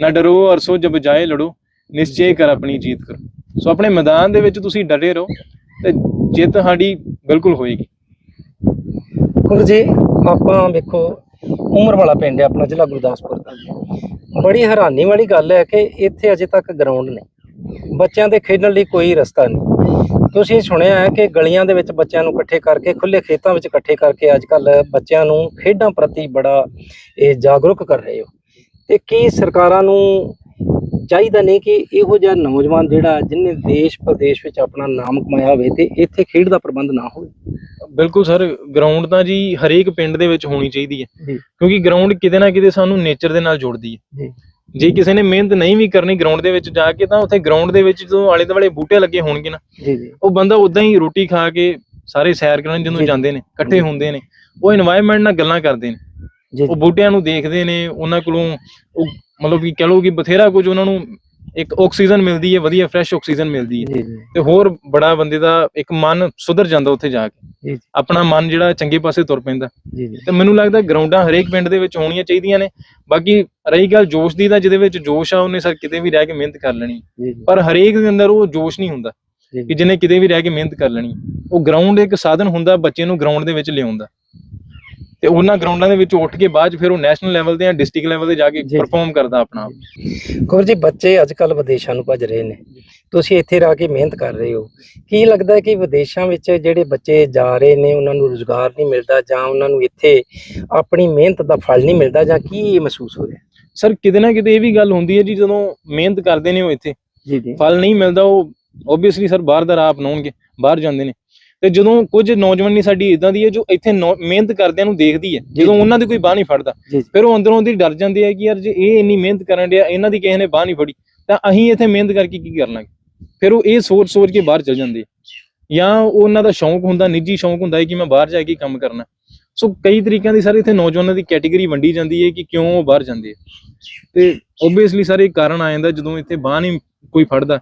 ਨਾ ਡਰੋ ਅਰਸੋ ਜਬ ਜਾਏ ਲੜੋ, ਨਿਸ਼ਚੈ ਕਰ ਆਪਣੀ ਜੀਤ ਕਰੋ। ਸੋ ਆਪਣੇ ਮੈਦਾਨ ਦੇ ਵਿੱਚ ਤੁਸੀਂ ਡਰੇ ਰਹੋ ਤੇ ਜਿੱਤ ਸਾਡੀ ਬਿਲਕੁਲ ਹੋਏਗੀ। ਹੁਣ ਜੇ, ਆਪਾਂ ਵੇਖੋ, ਉਮਰ ਵਾਲਾ ਪਿੰਡ ਹੈ ਆਪਣਾ, ਜ਼ਿਲ੍ਹਾ ਗੁਰਦਾਸਪੁਰ ਦਾ। ਬੜੀ ਹੈਰਾਨੀ ਵਾਲੀ ਗੱਲ ਹੈ ਕਿ ਇੱਥੇ ਅਜੇ ਤੱਕ ਗਰਾਊਂਡ ਨਹੀਂ। ਬੱਚਿਆਂ ਦੇ ਖੇਡਣ ਲਈ ਕੋਈ ਰਸਤਾ ਨਹੀਂ। ਤੁਸੀਂ ਸੁਣਿਆ ਹੈ ਕਿ ਗਲੀਆਂ ਦੇ ਵਿੱਚ ਬੱਚਿਆਂ ਨੂੰ ਇਕੱਠੇ ਕਰਕੇ ਖੁੱਲੇ ਖੇਤਾਂ ਵਿੱਚ ਇਕੱਠੇ ਕਰਕੇ ਅੱਜ ਕੱਲ ਬੱਚਿਆਂ ਨੂੰ ਖੇਡਾਂ ਪ੍ਰਤੀ ਬੜਾ ਇਹ ਜਾਗਰੂਕ ਕਰ ਰਹੇ ਹੋ। ਤੇ ਕੀ ਸਰਕਾਰਾਂ ਨੂੰ ਚਾਹੀਦਾ ਨਹੀਂ ਕਿ ਇਹੋ ਜਿਹਾ ਨੌਜਵਾਨ ਜਿਹੜਾ ਜਿਹਨੇ ਦੇਸ਼ ਪ੍ਰਦੇਸ਼ ਵਿੱਚ ਆਪਣਾ ਨਾਮ ਕਮਾਇਆ ਹੋਵੇ ਤੇ ਇੱਥੇ ਖੇਡ ਦਾ ਪ੍ਰਬੰਧ ਨਾ ਹੋਵੇ? ਬਿਲਕੁਲ ਸਰ ਗਰਾਊਂਡ ਤਾਂ ਜੀ ਹਰੇਕ ਪਿੰਡ ਦੇ ਵਿੱਚ ਹੋਣੀ ਚਾਹੀਦੀ ਹੈ। ਕਿਉਂਕਿ ਗਰਾਊਂਡ ਕਿਤੇ ਨਾ ਕਿਤੇ ਸਾਨੂੰ ਨੇਚਰ ਦੇ ਨਾਲ ਜੋੜਦੀ ਹੈ। ਜੇ ਕਿਸੇ ਨੇ ਮਿਹਨਤ ਨਹੀਂ ਵੀ ਕਰਨੀ ਗਰਾਊਂਡ ਦੇ ਵਿੱਚ ਜਾ ਕੇ ਤਾਂ ਉੱਥੇ ਗਰਾਊਂਡ ਦੇ ਵਿੱਚ ਜਦੋਂ ਆਲੇ ਦੁਆਲੇ ਬੂਟੇ ਲੱਗੇ ਹੋਣਗੇ ਨਾ ਉਹ ਬੰਦਾ ਉਦਾਂ ਹੀ ਰੋਟੀ ਖਾ ਕੇ ਸਾਰੇ ਸੈਰ ਕਰਨ ਜਦੋਂ ਜਾਂਦੇ ਨੇ ਇਕੱਠੇ ਹੁੰਦੇ ਨੇ ਉਹ এনवायरमेंट ਨਾਲ ਗੱਲਾਂ ਕਰਦੇ ਨੇ। ਉਹ ਬੂਟਿਆਂ ਨੂੰ ਦੇਖਦੇ ਨੇ ਉਹਨਾਂ ਕੋਲੋਂ ਮਤਲਬ ਕਿ ਕਹ ਲੋ ਕਿ ਬਥੇਰਾ ਕੁਝ ਉਹਨਾਂ ਨੂੰ ਇੱਕ ਆਕਸੀਜਨ ਮਿਲਦੀ ਹੈ ਵਧੀਆ ਫਰੈਸ਼ ਆਕਸੀਜਨ ਮਿਲਦੀ ਹੈ। ਜੀ ਜੀ। ਤੇ ਹੋਰ ਬੜਾ ਬੰਦੇ ਦਾ ਇੱਕ ਮਨ ਸੁਧਰ ਜਾਂਦਾ ਉੱਥੇ ਜਾ ਕੇ। ਜੀ ਆਪਣਾ ਮਨ ਜਿਹੜਾ ਚੰਗੇ ਪਾਸੇ ਤੁਰ ਪੈਂਦਾ। ਜੀ ਜੀ। ਤੇ ਮੈਨੂੰ ਲੱਗਦਾ ਗਰਾਊਂਡਾਂ ਹਰੇਕ ਪਿੰਡ ਦੇ ਵਿੱਚ ਹੋਣੀਆਂ ਚਾਹੀਦੀਆਂ ਨੇ। ਬਾਕੀ ਰਹੀ ਗੱਲ ਜੋਸ਼ ਦੀ ਤਾਂ ਜਿਹਦੇ ਵਿੱਚ ਜੋਸ਼ ਆ ਉਹਨੇ ਸਰ ਕਿਤੇ ਵੀ ਰਹਿ ਕੇ ਮਿਹਨਤ ਕਰ ਲੈਣੀ। ਜੀ ਜੀ। ਪਰ ਹਰੇਕ ਦੇ ਅੰਦਰ ਉਹ ਜੋਸ਼ ਨਹੀਂ ਹੁੰਦਾ ਜੀ। ਕਿ ਜਿਹਨੇ ਕਿਤੇ ਵੀ ਰਹਿ ਕੇ ਮਿਹਨਤ ਕਰ ਲੈਣੀ। ਉਹ ਗਰਾਊਂਡ ਇੱਕ ਸਾਧਨ ਹੁੰਦਾ ਬੱਚੇ ਨੂੰ ਗਰਾਊਂਡ ਦੇ ਵਿੱਚ ਲਿਆਉਂਦਾ। ਤੇ ਉਹਨਾਂ ਗਰਾਊਂਡਾਂ ਦੇ ਵਿੱਚ ਉੱਠ ਕੇ ਬਾਅਦ ਫਿਰ ਉਹ ਨੈਸ਼ਨਲ ਲੈਵਲ ਤੇ ਜਾਂ ਡਿਸਟ੍ਰਿਕਟ ਲੈਵਲ ਤੇ ਜਾ ਕੇ। ਪਰਫਾਰਮ ਕਰਦਾ ਆਪਣਾ ਆਪ। ਕੌਰ ਜੀ ਬੱਚੇ ਅੱਜ ਕੱਲ ਵਿਦੇਸ਼ਾਂ ਨੂੰ ਭੱਜ ਰਹੇ ਨੇ। ਤੁਸੀਂ ਇੱਥੇ ਰਹਿ ਕੇ ਮਿਹਨਤ ਕਰ ਰਹੇ ਹੋ। ਕੀ ਲੱਗਦਾ ਕਿ ਵਿਦੇਸ਼ਾਂ ਵਿੱਚ ਜਿਹੜੇ ਬੱਚੇ ਜਾ ਰਹੇ ਨੇ ਉਹਨਾਂ ਨੂੰ ਰੋਜ਼ਗਾਰ ਨਹੀਂ ਮਿਲਦਾ ਜਾਂ ਉਹਨਾਂ ਨੂੰ ਇੱਥੇ ਆਪਣੀ ਮਿਹਨਤ ਦਾ ਫਲ ਨਹੀਂ ਮਿਲਦਾ ਜਾਂ ਕੀ ਇਹ ਮਹਿਸੂਸ ਹੋ ਰਿਹਾ? ਸਰ ਕਿਤੇ ਨਾ ਕਿਤੇ ਇਹ ਵੀ ਗੱਲ ਹੁੰਦੀ ਹੈ ਜੀ ਜਦੋਂ ਮਿਹਨਤ ਕਰਦੇ ਨੇ ਉਹ ਇੱਥੇ। ਜੀ ਜੀ। ਫਲ ਨਹੀਂ ਮਿਲਦਾ ਉਹ ਓਬਵੀਅਸਲੀ ਸਰ ਬਾਹਰ ਦਾ ਰਾਹ ਅਪਣਾਉਣਗੇ ਬਾਹਰ ਜਾਂਦੇ ਨੇ। ਤੇ ਜਦੋਂ ਕੁਝ ਨੌਜਵਾਨੀ ਸਾਡੀ ਇਦਾਂ ਦੀ ਹੈ ਜੋ ਇੱਥੇ ਮਿਹਨਤ ਕਰਦਿਆਂ ਨੂੰ ਦੇਖਦੀ ਹੈ ਜਦੋਂ। ਉਹਨਾਂ ਦੀ ਕੋਈ ਬਾਹ ਨਹੀਂ ਫੜਦਾ ਫਿਰ ਉਹ ਅੰਦਰੋਂ ਦੀ ਡਰ ਜਾਂਦੇ ਆ ਕਿ ਯਾਰ ਜੇ ਇਹ ਇੰਨੀ ਮਿਹਨਤ ਕਰਨ ਡਿਆ ਇਹਨਾਂ ਦੀ ਕਿਸੇ ਨੇ ਬਾਹ ਨਹੀਂ ਫੜੀ ਤਾਂ ਅਸੀਂ ਇੱਥੇ ਮਿਹਨਤ ਕਰਕੇ ਕੀ ਕਰਨਾ ਫਿਰ ਉਹ ਇਹ ਸੋਚ ਸੋਚ ਕੇ ਬਾਹਰ ਚਲ ਜਾਂਦੇ ਜਾਂ ਉਹਨਾਂ ਦਾ ਸ਼ੌਂਕ ਹੁੰਦਾ ਨਿੱਜੀ ਸ਼ੌਂਕ ਹੁੰਦਾ ਹੈ ਕਿ ਮੈਂ ਬਾਹਰ ਜਾ ਕੇ ਕੰਮ ਕਰਨਾ। ਸੋ ਕਈ ਤਰੀਕਿਆਂ ਦੀ ਸਾਰੇ ਇੱਥੇ ਨੌਜਵਾਨਾਂ ਦੀ ਕੈਟਾਗਰੀ ਵੰਡੀ ਜਾਂਦੀ ਹੈ ਕਿ ਕਿਉਂ ਉਹ ਬਾਹਰ ਜਾਂਦੇ ਆ? ਤੇ ਓਬਵੀਅਸਲੀ ਸਾਰੇ ਇੱਕ ਕਾਰਨ ਆ ਜਾਂਦਾ ਜਦੋਂ ਇੱਥੇ ਬਾਹ ਨਹੀਂ ਕੋਈ ਫੜਦਾ।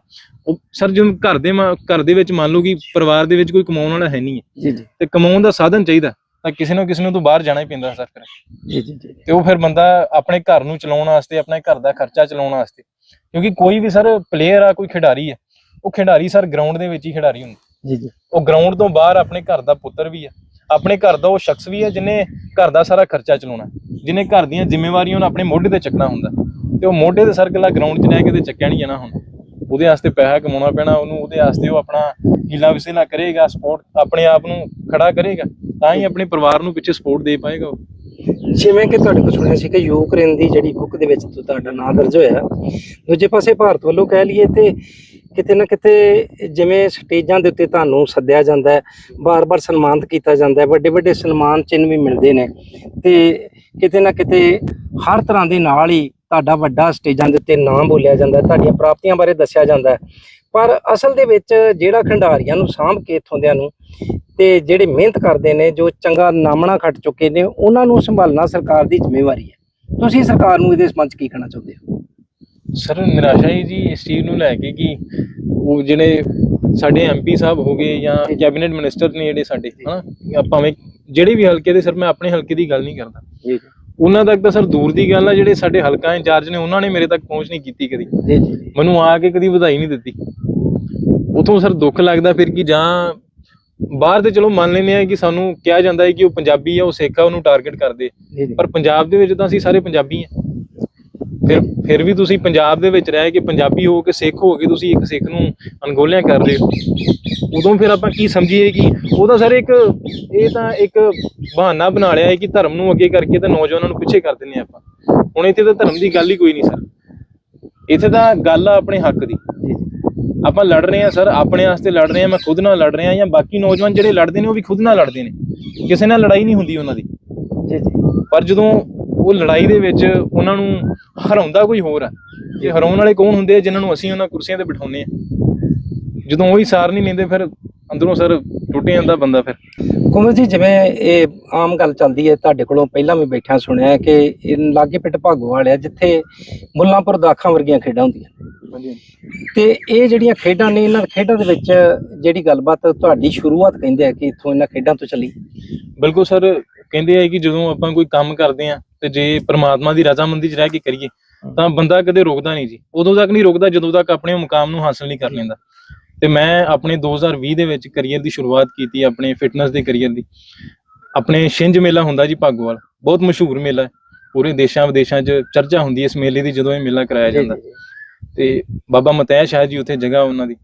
ਉਹ ਸਰ ਜਦੋਂ ਘਰ ਦੇ ਘਰ ਦੇ ਵਿੱਚ ਮੰਨ ਲਓ ਕਿ ਪਰਿਵਾਰ ਦੇ ਵਿੱਚ ਕੋਈ ਕਮਾਉਣ ਵਾਲਾ ਹੈ ਨਹੀਂ ਹੈ। ਜੀ ਜੀ। ਤੇ ਕਮਾਉਣ ਦਾ ਸਾਧਨ ਚਾਹੀਦਾ ਤਾਂ ਕਿਸੇ ਨਾ ਕਿਸੇ ਨੂੰ ਤੋਂ ਬਾਹਰ ਜਾਣਾ ਹੀ ਪੈਂਦਾ ਸਰ ਫਿਰ। ਜੀ ਜੀ ਤੇ ਉਹ ਫਿਰ ਬੰਦਾ ਆਪਣੇ ਘਰ ਨੂੰ ਚਲਾਉਣ ਵਾਸਤੇ ਆਪਣੇ ਘਰ ਦਾ ਖਰਚਾ ਚਲਾਉਣ ਵਾਸਤੇ। ਕਿਉਂਕਿ ਕੋਈ ਵੀ ਸਰ ਪਲੇਅਰ ਆ ਕੋਈ ਖਿਡਾਰੀ ਹੈ ਉਹ ਖਿਡਾਰੀ ਸਰ ਗਰਾਊਂਡ ਦੇ ਵਿੱਚ ਹੀ ਖਿਡਾਰੀ ਹੁੰਦਾ। ਜੀ ਜੀ। ਉਹ ਗਰਾਊਂਡ ਤੋਂ ਬਾਹਰ ਆਪਣੇ ਘਰ ਦਾ ਪੁੱਤਰ ਵੀ ਹੈ ਆਪਣੇ ਘਰ ਦਾ ਉਹ ਸ਼ਖਸ ਵੀ ਹੈ ਜਿਹਨੇ ਘਰ ਦਾ ਸਾਰਾ ਖਰਚਾ ਚਲਾਉਣਾ ਜਿਹਨੇ ਘਰ ਦੀਆਂ ਜ਼ਿੰਮੇਵਾਰੀਆਂ ਉਹਨੂੰ ਆਪਣੇ ਮੋਢੇ ਤੇ ਚੱਕਣਾ ਹੁੰਦਾ ਤੇ ਉਹ ਮੋਢੇ ਤੇ ਸਰ ਗਰਾਊਂਡ 'ਚ ਰਹਿ ਕੇ ਤੇ ਚੱਕਿਆ ਨਹੀਂ ਜਾਣਾ ਹੁਣ। ਉਹਦੇ ਵਾਸਤੇ ਪੈਸਾ ਕਮਾਉਣਾ ਪੈਣਾ, ਉਹਨੂੰ ਉਹਦੇ ਵਾਸਤੇ ਉਹ ਆਪਣਾ ਹੀਲਾ ਵਸੀਲਾ ਕਰੇਗਾ ਸਪੋਰਟ ਆਪਣੇ ਆਪ ਨੂੰ ਖੜਾ ਕਰੇਗਾ, ਤਾਂ ਹੀ ਆਪਣੇ ਪਰਿਵਾਰ ਨੂੰ ਪਿੱਛੇ ਸਪੋਰਟ ਦੇ ਪਾਏਗਾ ਉਹ। ਜਿਵੇਂ ਕਿ ਤੁਹਾਡੇ ਕੋਲ ਸੁਣਿਆ ਸੀ ਕਿ ਯੂਕਰੇਨ ਦੀ ਜਿਹੜੀ ਬੁੱਕ ਦੇ ਵਿੱਚ ਤੁਹਾਡਾ ਨਾਮ ਦਰਜ ਹੋਇਆ, ਦੂਜੇ ਪਾਸੇ ਭਾਰਤ ਵੱਲੋਂ ਕਹਿ ਲਈਏ ਤੇ ਕਿਤੇ ਨਾ ਕਿਤੇ ਜਿਵੇਂ ਸਟੇਜਾਂ ਦੇ ਉੱਤੇ ਤੁਹਾਨੂੰ ਸੱਦਿਆ ਜਾਂਦਾ ਹੈ, ਬਾਰ-ਬਾਰ ਸਨਮਾਨਿਤ ਕੀਤਾ ਜਾਂਦਾ ਹੈ ਵੱਡੇ ਵੱਡੇ ਸਨਮਾਨ ਚਿੰਨ੍ਹ ਵੀ ਮਿਲਦੇ ਨੇ। ਤੇ ਕਿਤੇ ਨਾ ਕਿਤੇ ਹਰ ਤਰ੍ਹਾਂ ਦੇ ਨਾਲ ਹੀ ਤੁਹਾਡਾ ਵੱਡਾ ਸਟੇਜਾਂ ਦੇ ਉੱਤੇ ਨਾਮ ਬੋਲਿਆ ਜਾਂਦਾ ਹੈ, ਤੁਹਾਡੀਆਂ ਪ੍ਰਾਪਤੀਆਂ ਬਾਰੇ ਦੱਸਿਆ ਜਾਂਦਾ ਹੈ। ਪਰ ਅਸਲ ਦੇ ਵਿੱਚ ਜਿਹੜਾ ਖਿਡਾਰੀਆਂ ਨੂੰ ਸਾਂਭ ਕੇ ਇੱਥੋਂ ਦਿਆਂ ਨੂੰ ਤੇ ਜਿਹੜੇ ਮਿਹਨਤ ਕਰਦੇ ਨੇ, ਜੋ ਚੰਗਾ ਨਾਮਣਾ ਖੱਟ ਚੁੱਕੇ ਨੇ, ਉਹਨਾਂ ਨੂੰ ਸੰਭਾਲਣਾ ਸਰਕਾਰ ਦੀ ਜ਼ਿੰਮੇਵਾਰੀ ਹੈ। ਤੁਸੀਂ ਸਰਕਾਰ ਨੂੰ ਇਹਦੇ ਸੰਬੰਧ 'ਚ ਕੀ ਕਹਿਣਾ ਚਾਹੁੰਦੇ ਹੋ? ਸਰ ਨਿਰਾਸ਼ਾ ਹੀ ਜੀ ਇਸ ਚੀਜ਼ ਨੂੰ ਲੈ ਕੇ ਕਿ ਉਹ ਜਿਹੜੇ ਸਾਡੇ ਐਮਪੀ ਸਾਹਿਬ ਹੋ ਗਏ ਜਾਂ ਕੈਬਨਿਟ ਮਿਨਿਸਟਰ ਨੇ ਜਿਹੜੇ ਸਾਡੇ ਹਨਾ ਭਾਵੇਂ ਜਿਹੜੇ ਵੀ ਹਲਕੇ ਦੇ ਸਰ ਮੈਂ ਆਪਣੇ ਹਲਕੇ ਦੀ ਗੱਲ ਨਹੀਂ ਕਰਦਾ। ਜੀ। ਉਹਨਾਂ ਤੱਕ ਤਾਂ ਸਰ ਦੂਰ ਦੀ ਗੱਲ ਆ ਜਿਹੜੇ ਸਾਡੇ ਹਲਕਾ ਇੰਚਾਰਜ ਨੇ ਉਹਨਾਂ ਨੇ ਮੇਰੇ ਤੱਕ ਪਹੁੰਚ ਨਹੀਂ ਕੀਤੀ ਕਦੀ। ਜੀ ਜੀ ਮੈਨੂੰ ਆ ਕੇ ਕਦੀ ਵਧਾਈ ਨਹੀਂ ਦਿੱਤੀ। ਉਥੋਂ ਸਰ ਦੁੱਖ ਲੱਗਦਾ ਫਿਰ ਕਿ ਜਾਂ ਬਾਹਰ ਤੇ ਚਲੋ ਮੰਨ ਲੈਂਦੇ ਆ ਕਿ ਸਾਨੂੰ ਕਿਹਾ ਜਾਂਦਾ ਹੈ ਕਿ ਉਹ ਪੰਜਾਬੀ ਆ ਉਹ ਸਿੱਖ ਆ ਉਹਨੂੰ ਟਾਰਗੇਟ ਕਰਦੇ। ਪਰ ਪੰਜਾਬ ਦੇ ਵਿੱਚ ਤਾਂ ਅਸੀਂ ਸਾਰੇ ਪੰਜਾਬੀ ਆ। ਫਿਰ ਫਿਰ ਵੀ ਤੁਸੀਂ ਪੰਜਾਬ ਦੇ ਵਿੱਚ ਰਹਿ ਕੇ ਪੰਜਾਬੀ ਹੋ ਕੇ ਸਿੱਖ ਹੋ ਕੇ ਤੁਸੀਂ ਇੱਕ ਸਿੱਖ ਨੂੰ ਅਣਗੋਲਿਆਂ ਕਰ ਰਹੇ ਹੋ। ਉਦੋਂ ਫਿਰ ਆਪਾਂ ਕੀ ਸਮਝੀਏ ਕਿ ਉਹਦਾ ਸਰ ਇੱਕ ਇਹ ਤਾਂ ਇੱਕ ਬਹਾਨਾ ਬਣਾ ਲਿਆ ਹੈ ਕਿ ਧਰਮ ਨੂੰ ਅੱਗੇ ਕਰਕੇ ਤਾਂ ਨੌਜਵਾਨਾਂ ਨੂੰ ਪਿੱਛੇ ਕਰ ਦਿੰਦੇ ਆਪਾਂ। ਹੁਣ ਇੱਥੇ ਤਾਂ ਧਰਮ ਦੀ ਗੱਲ ਹੀ ਕੋਈ ਨਹੀਂ ਸਰ। ਇੱਥੇ ਤਾਂ ਗੱਲ ਆ ਆਪਣੇ ਹੱਕ ਦੀ। ਆਪਾਂ ਲੜ ਰਹੇ ਆ ਸਰ ਆਪਣੇ ਵਾਸਤੇ ਲੜ ਰਹੇ ਆ ਮੈਂ ਖੁਦ ਨਾਲ ਲੜ ਰਿਹਾ ਜਾਂ ਬਾਕੀ ਨੌਜਵਾਨ ਜਿਹੜੇ ਲੜਦੇ ਨੇ ਉਹ ਵੀ ਖੁਦ ਨਾਲ ਲੜਦੇ ਨੇ। ਕਿਸੇ ਨਾਲ ਲੜਾਈ ਨਹੀਂ ਹੁੰਦੀ ਉਹਨਾਂ ਦੀ। ਜੀ ਜੀ। ਪਰ ਜਦੋਂ ਉਹ ਲੜਾਈ ਦੇ ਵਿੱਚ ਉਹਨਾਂ ਨੂੰ ਹਰਾਉਂਦਾ ਕੋਈ ਹੋਰ ਆ। ਇਹ ਹਰਾਉਣ ਵਾਲੇ ਕੌਣ ਹੁੰਦੇ ਆ ਜਿਨ੍ਹਾਂ ਨੂੰ ਅਸੀਂ ਉਹਨਾਂ ਕੁਰਸੀਆਂ ਤੇ ਬਿਠਾਉਂਦੇ ਆ? ਜਦੋਂ ਉਹੀ ਸਾਰ ਨਹੀਂ ਲੈਂਦੇ ਫਿਰ ਅੰਦਰੋਂ ਸਰ ਟੁੱਟ ਜਾਂਦਾ ਬੰਦਾ ਫਿਰ। ਕੁਮਰ ਜੀ ਜਿਵੇਂ ਇਹ ਆਮ ਗੱਲ ਚੱਲਦੀ ਹੈ ਤੁਹਾਡੇ ਕੋਲੋਂ ਪਹਿਲਾਂ ਵੀ ਬੈਠਿਆ ਸੁਣਿਆ ਹੈ ਕਿ ਇਹ ਲਾਗੇ ਪਿੰਡ ਭਾਗੋਵਾਲ ਆ ਜਿੱਥੇ ਮੁੱਲਾਂਪੁਰ ਦਾਖਾਂ ਵਰਗੀਆਂ ਖੇਡਾਂ ਹੁੰਦੀਆਂ। ਤੇ ਇਹ ਜਿਹੜੀਆਂ ਖੇਡਾਂ ਨੇ ਇਹਨਾਂ ਖੇਡਾਂ ਦੇ ਵਿੱਚ ਜਿਹੜੀ ਗੱਲਬਾਤ ਤੁਹਾਡੀ ਸ਼ੁਰੂਆਤ ਕਹਿੰਦੇ ਆ ਕਿ ਇੱਥੋਂ ਇਹਨਾਂ ਖੇਡਾਂ ਤੋਂ ਚੱਲੀ। ਬਿਲਕੁਲ ਸਰ ਕਹਿੰਦੇ ਆ ਕਿ ਜਦੋਂ ਆਪਾਂ ਕੋਈ ਕੰਮ ਕਰਦੇ ਆ ਤੇ ਜੇ ਪ੍ਰਮਾਤਮਾ ਦੀ ਰਜ਼ਾਮੰਦੀ 'ਚ ਰਹਿ ਕੇ ਕਰੀਏ ਤਾਂ ਬੰਦਾ ਕਦੇ ਰੁਕਦਾ ਨਹੀਂ ਜੀ। ਉਦੋਂ ਤੱਕ ਨਹੀਂ ਰੁਕਦਾ ਜਦੋਂ ਤੱਕ ਆਪਣੇ ਮੁਕਾਮ ਨੂੰ ਹਾਸਲ ਨਹੀਂ ਕਰ ਲੈਂਦਾ। ਤੇ ਮੈਂ ਆਪਣੇ 2020 ਦੇ ਵਿੱਚ ਕੈਰੀਅਰ ਦੀ ਸ਼ੁਰੂਆਤ ਕੀਤੀ ਆਪਣੇ ਫਿਟਨੈਸ ਦੇ ਕੈਰੀਅਰ ਦੀ। ਆਪਣੇ ਛਿੰਝ ਮੇਲਾ ਹੁੰਦਾ ਜੀ ਭਾਗੋਵਾਲ ਬਹੁਤ ਮਸ਼ਹੂਰ ਮੇਲਾ ਹੈ। ਪੂਰੇ ਦੇਸ਼ਾਂ ਵਿਦੇਸ਼ਾਂ 'ਚ ਚਰਚਾ ਹੁੰਦੀ ਹੈ ਇਸ ਮੇਲੇ ਦੀ ਜਦੋਂ ਇਹ ਮੇਲਾ ਕਰਾਇਆ ਜਾਂਦਾ। ਤੇ ਬਾਬਾ ਮਤੈਸ਼ ਸ਼ਾਹ ਜੀ ਉੱਥੇ ਜਗ੍ਹਾ ਉਹਨਾਂ ਦੀ।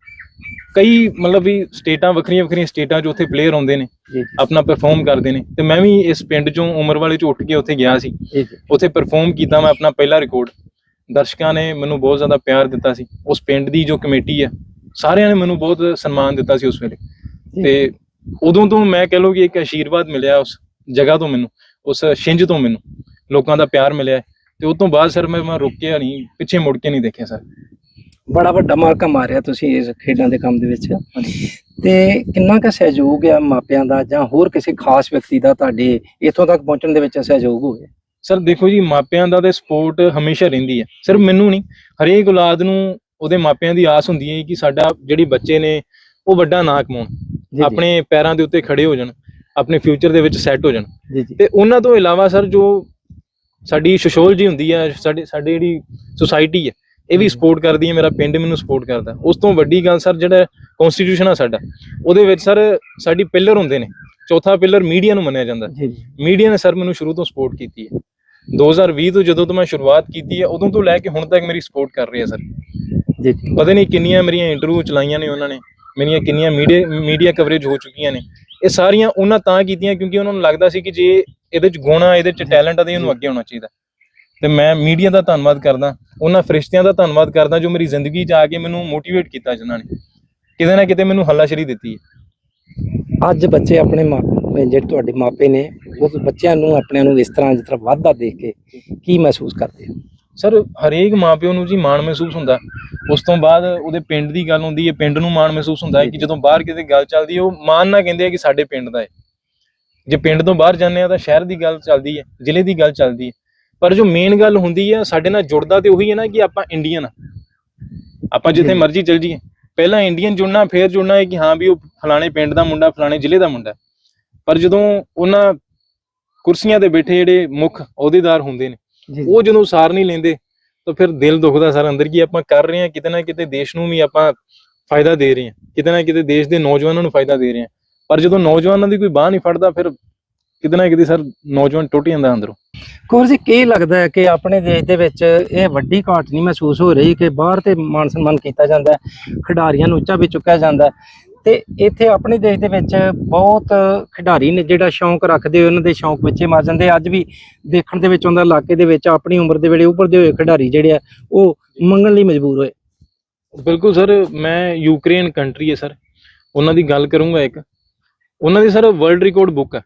ਕਈ ਮਤਲਬ ਵੀ ਸਟੇਟਾਂ ਵੱਖਰੀਆਂ ਵੱਖਰੀਆਂ ਸਟੇਟਾਂ 'ਚ ਉੱਥੇ ਪਲੇਅਰ ਆਉਂਦੇ ਨੇ ਜੀ ਆਪਣਾ ਪਰਫਾਰਮ ਕਰਦੇ ਨੇ। ਤੇ ਮੈਂ ਵੀ ਇਸ ਪਿੰਡ 'ਚੋਂ ਉਮਰ ਵਾਲੇ 'ਚ ਉੱਠ ਕੇ ਉੱਥੇ ਗਿਆ ਸੀ। ਜੀ ਜੀ। ਉੱਥੇ ਪਰਫਾਰਮ ਕੀਤਾ ਮੈਂ ਆਪਣਾ ਪਹਿਲਾ ਰਿਕਾਰਡ ਦਰਸ਼ਕਾਂ ਨੇ ਮੈਨੂੰ ਬਹੁਤ ਜ਼ਿਆਦਾ ਪਿਆਰ ਦਿੱਤਾ ਸੀ। ਉਸ ਪਿੰਡ ਦੀ ਜੋ ਕਮੇਟੀ ਹੈ ਸਾਰਿਆਂ ਨੇ ਮੈਨੂੰ ਬਹੁਤ ਸਨਮਾਨ ਦਿੱਤਾ ਸੀ ਉਸ ਵੇਲੇ। ਤੇ ਉਦੋਂ ਤੋਂ ਮੈਂ ਕਹ ਲਓ ਕਿ ਇੱਕ ਆਸ਼ੀਰਵਾਦ ਮਿਲਿਆ ਉਸ ਜਗ੍ਹਾ ਤੋਂ ਮੈਨੂੰ ਉਸ ਛਿੰਝ ਤੋਂ ਮੈਨੂੰ। ਲੋਕਾਂ ਦਾ ਪਿਆਰ ਮਿਲਿਆ। ਹੈ। ਤੇ ਉਸ ਤੋਂ ਬਾਅਦ ਸਰ ਮੈਂ ਮੈਂ ਰੁਕਿਆ ਨਹੀਂ ਪਿੱਛੇ ਮੁੜ ਕੇ ਨਹੀਂ ਦੇਖਿਆ ਸਰ। ਬੜਾ ਵੱਡਾ ਮਾਰਕਾ ਮਾਰਿਆ ਤੁਸੀਂ ਇਸ ਖੇਡਾਂ ਦੇ ਕੰਮ ਦੇ ਵਿੱਚ। ਤੇ ਕਿੰਨਾ ਕੁ ਸਹਿਯੋਗ ਆ ਮਾਪਿਆਂ ਦਾ ਜਾਂ ਹੋਰ ਕਿਸੇ ਖਾਸ ਵਿਅਕਤੀ ਦਾ ਤੁਹਾਡੇ ਇੱਥੋਂ ਤੱਕ ਪਹੁੰਚਣ ਦੇ ਵਿੱਚ ਸਹਿਯੋਗ ਹੋਇਆ ਸਰ ਦੇਖੋ ਜੀ ਮਾਪਿਆਂ ਦਾ ਤੇ ਸਪੋਰਟ ਹਮੇਸ਼ਾ ਰਹਿੰਦੀ ਹੈ। ਸਿਰਫ ਮੈਨੂੰ ਨਹੀਂ ਹਰੇਕ ਔਲਾਦ ਨੂੰ ਉਹਦੇ ਮਾਪਿਆਂ ਦੀ ਆਸ ਹੁੰਦੀ ਹੈ ਕਿ ਸਾਡਾ ਜਿਹੜੀ ਬੱਚੇ ਨੇ ਉਹ ਵੱਡਾ ਨਾਂ ਕਮਾਉਣ। ਜੀ ਆਪਣੇ ਪੈਰਾਂ ਦੇ ਉੱਤੇ ਖੜੇ ਹੋ ਜਾਣ ਆਪਣੇ ਫਿਊਚਰ ਦੇ ਵਿੱਚ ਸੈੱਟ ਹੋ ਜਾਣ। ਜੀ ਜੀ। ਤੇ ਉਹਨਾਂ ਤੋਂ ਇਲਾਵਾ ਸਰ ਜੋ ਸਾਡੀ ਸੋਸ਼ੋਲੋਜੀ ਹੁੰਦੀ ਹੈ ਸਾਡੀ ਸਾਡੀ ਜਿਹੜੀ ਸੁਸਾਇਟੀ ਹੈ ਇਹ ਵੀ। ਸਪੋਰਟ ਕਰਦੀ ਹੈ ਮੇਰਾ ਪਿੰਡ ਮੈਨੂੰ ਸਪੋਰਟ ਕਰਦਾ। ਉਸ ਤੋਂ ਵੱਡੀ ਗੱਲ ਸਰ ਜਿਹੜਾ ਕਨਸਟੀਟਿਊਸ਼ਨ ਆ ਸਾਡਾ ਉਹਦੇ ਵਿੱਚ ਸਰ ਸਾਡੀ ਪਿਲਰ ਹੁੰਦੇ ਨੇ। ਚੌਥਾ ਪਿਲਰ ਮੀਡੀਆ ਨੂੰ ਮੰਨਿਆ ਜਾਂਦਾ। ਮੀਡੀਆ ਨੇ ਸਰ ਮੈਨੂੰ ਸ਼ੁਰੂ ਤੋਂ ਸਪੋਰਟ ਕੀਤੀ ਹੈ। 2020 ਤੋਂ ਜਦੋਂ ਤੋਂ ਮੈਂ ਸ਼ੁਰੂਆਤ ਕੀਤੀ ਹੈ ਉਦੋਂ ਤੋਂ ਲੈ ਕੇ ਹੁਣ ਤੱਕ ਮੇਰੀ ਸਪੋਰਟ ਕਰ ਰਹੇ ਆ ਸਰ। ਜੀ। ਜੀ ਪਤਾ ਨਹੀਂ ਕਿੰਨੀਆਂ ਮੇਰੀਆਂ ਇੰਟਰਵਿਊ ਚਲਾਈਆਂ ਨੇ ਉਹਨਾਂ ਨੇ ਮੇਰੀਆਂ ਕਿੰਨੀਆਂ ਮੀਡੀਆ ਮੀਡੀਆ ਕਵਰੇਜ ਹੋ ਚੁੱਕੀਆਂ ਨੇ। ਇਹ ਸਾਰੀਆਂ ਉਹਨਾਂ ਤਾਂ ਕੀਤੀਆਂ ਕਿਉਂਕਿ ਉਹਨਾਂ ਨੂੰ ਲੱਗਦਾ ਸੀ ਕਿ ਜੇ ਇਹਦੇ ਚ ਗੁਣ ਆ ਇਹਦੇ ਚ ਟੈਲੈਂਟ ਆ ਤੇ ਇਹਨੂੰ ਅੱਗੇ ਹੋਣਾ ਚਾਹੀਦਾ। ਤੇ ਮੈਂ ਮੀਡੀਆ ਦਾ ਧੰਨਵਾਦ ਕਰਦਾ ਉਹਨਾਂ ਫਰਿਸ਼ਤਿਆਂ ਦਾ ਧੰਨਵਾਦ ਕਰਦਾ ਜੋ ਮੇਰੀ ਜ਼ਿੰਦਗੀ 'ਚ ਆ ਕੇ ਮੈਨੂੰ ਮੋਟੀਵੇਟ ਕੀਤਾ ਜਿਨ੍ਹਾਂ ਨੇ। ਕਿਤੇ ਨਾ ਕਿਤੇ ਮੈਨੂੰ ਹੱਲਾਸ਼ੇਰੀ ਦਿੱਤੀ ਹੈ। ਅੱਜ ਬੱਚੇ ਆਪਣੇ ਮਾਪੇ ਜਿਹੜੇ ਤੁਹਾਡੇ ਮਾਪੇ ਨੇ ਉਸ ਬੱਚਿਆਂ ਨੂੰ ਆਪਣਿਆਂ ਨੂੰ ਇਸ ਤਰ੍ਹਾਂ ਜਿਸ ਤਰ੍ਹਾਂ ਵਾਧਾ ਦੇਖ ਕੇ ਕੀ ਮਹਿਸੂਸ ਕਰਦੇ ਹੋ? ਸਰ ਹਰੇਕ ਮਾਪਿਓ ਨੂੰ ਜੀ ਮਾਣ ਮਹਿਸੂਸ ਹੁੰਦਾ। ਉਸ ਤੋਂ ਬਾਅਦ ਉਹਦੇ ਪਿੰਡ ਦੀ ਗੱਲ ਹੁੰਦੀ ਹੈ ਪਿੰਡ ਨੂੰ ਮਾਣ ਮਹਿਸੂਸ ਹੁੰਦਾ ਹੈ ਕਿ ਜਦੋਂ ਬਾਹਰ ਕਿਤੇ ਗੱਲ ਚੱਲਦੀ ਹੈ ਉਹ ਮਾਣ ਨਾ ਕਹਿੰਦੇ ਆ ਕਿ ਸਾਡੇ ਪਿੰਡ ਦਾ ਹੈ। ਜੇ ਪਿੰਡ ਤੋਂ ਬਾਹਰ ਜਾਂਦੇ ਆ ਤਾਂ ਸ਼ਹਿਰ ਦੀ ਗੱਲ ਚੱਲਦੀ ਹੈ ਜ਼ਿਲ੍ਹੇ ਦੀ ਗੱਲ ਚੱਲਦੀ ਹੈ। ਪਰ ਜੋ ਮੇਨ ਗੱਲ ਹੁੰਦੀ ਹੈ ਸਾਡੇ ਨਾਲ ਜੁੜਦਾ ਤੇ ਉਹੀ ਹੈ ਨਾ ਕਿ ਆਪਾਂ ਇੰਡੀਅਨ ਆ। ਆਪਾਂ ਜਿੱਥੇ। ਮਰਜ਼ੀ ਚੱਲ ਜਾਈਏ। ਪਹਿਲਾਂ ਇੰਡੀਅਨ ਜੁੜਨਾ ਫਿਰ ਜੁੜਨਾ ਹੈ ਕਿ ਹਾਂ ਵੀ ਉਹ ਫਲਾਣੇ ਪਿੰਡ ਦਾ ਮੁੰਡਾ ਫਲਾਣੇ ਜ਼ਿਲ੍ਹੇ ਦਾ ਮੁੰਡਾ। ਪਰ ਜਦੋਂ ਉਹਨਾਂ ਕੁਰਸੀਆਂ ਤੇ ਬੈਠੇ ਜਿਹੜੇ ਮੁੱਖ ਅਹੁਦੇਦਾਰ ਹੁੰਦੇ ਨੇ ਉਹ ਜਦੋਂ ਸਾਰ ਨਹੀਂ ਲੈਂਦੇ ਤਾਂ ਫਿਰ ਦਿਲ ਦੁਖਦਾ ਸਰ ਅੰਦਰ ਕੀ ਆਪਾਂ ਕਰ ਰਹੇ ਹਾਂ ਕਿਤੇ ਨਾ ਕਿਤੇ ਦੇਸ਼ ਨੂੰ ਵੀ ਆਪਾਂ ਫਾਇਦਾ ਦੇ ਰਹੇ ਹਾਂ। ਕਿਤੇ ਨਾ ਕਿਤੇ ਦੇਸ਼ ਦੇ ਨੌਜਵਾਨਾਂ ਨੂੰ ਫਾਇਦਾ ਦੇ ਰਹੇ ਹਾਂ। ਪਰ ਜਦੋਂ ਨੌਜਵਾਨਾਂ ਦੀ ਕੋਈ ਬਾਹ ਨਹੀਂ ਫੜਦਾ ਫਿਰ ਕਿਤੇ ਨਾ ਕਿਤੇ ਸਰ ਨੌਜਵਾਨ ਟੁੱਟ ਜਾਂਦਾ ਅੰਦਰੋਂ। ਕੋਰ ਜੀ, ਕੀ ਲੱਗਦਾ ਹੈ ਕਿ ਆਪਣੇ ਦੇਸ਼ ਦੇ ਵਿੱਚ ਇਹ ਵੱਡੀ ਘਾਟ ਨਹੀਂ ਮਹਿਸੂਸ ਹੋ ਰਹੀ ਕਿ ਬਾਹਰ ਤੇ ਮਾਨ ਸਨਮਾਨ ਕੀਤਾ ਜਾਂਦਾ ਹੈ, ਖਿਡਾਰੀਆਂ ਨੂੰ ਉੱਚਾ ਵੀ ਚੁੱਕਿਆ ਜਾਂਦਾ ਹੈ? ਤੇ ਇੱਥੇ ਆਪਣੇ ਦੇਸ਼ ਦੇ ਵਿੱਚ ਬਹੁਤ ਖਿਡਾਰੀ ਨੇ ਜਿਹੜਾ ਸ਼ੌਂਕ ਰੱਖਦੇ ਉਹਨਾਂ ਦੇ ਸ਼ੌਂਕ ਵਿੱਚੇ ਮਾਰ ਜਾਂਦੇ ਅੱਜ ਵੀ ਦੇਖਣ ਦੇ ਵਿੱਚ ਆਉਂਦਾ, ਇਲਾਕੇ ਦੇ ਵਿੱਚ ਆਪਣੀ ਉਮਰ ਦੇ ਵੇਲੇ ਉੱਭਰਦੇ ਹੋਏ ਖਿਡਾਰੀ ਜਿਹੜੇ ਆ, ਉਹ ਮੰਗਣ ਲਈ ਮਜਬੂਰ ਹੋਏ। ਬਿਲਕੁਲ ਸਰ, ਮੈਂ ਯੂਕਰੇਨ ਕੰਟਰੀ ਹੈ ਸਰ। ਉਹਨਾਂ ਦੀ ਗੱਲ ਕਰੂੰਗਾ ਇੱਕ। ਉਹਨਾਂ ਦੀ ਸਰ ਵਰਲਡ ਰਿਕਾਰਡ ਬੁੱਕ ਹੈ।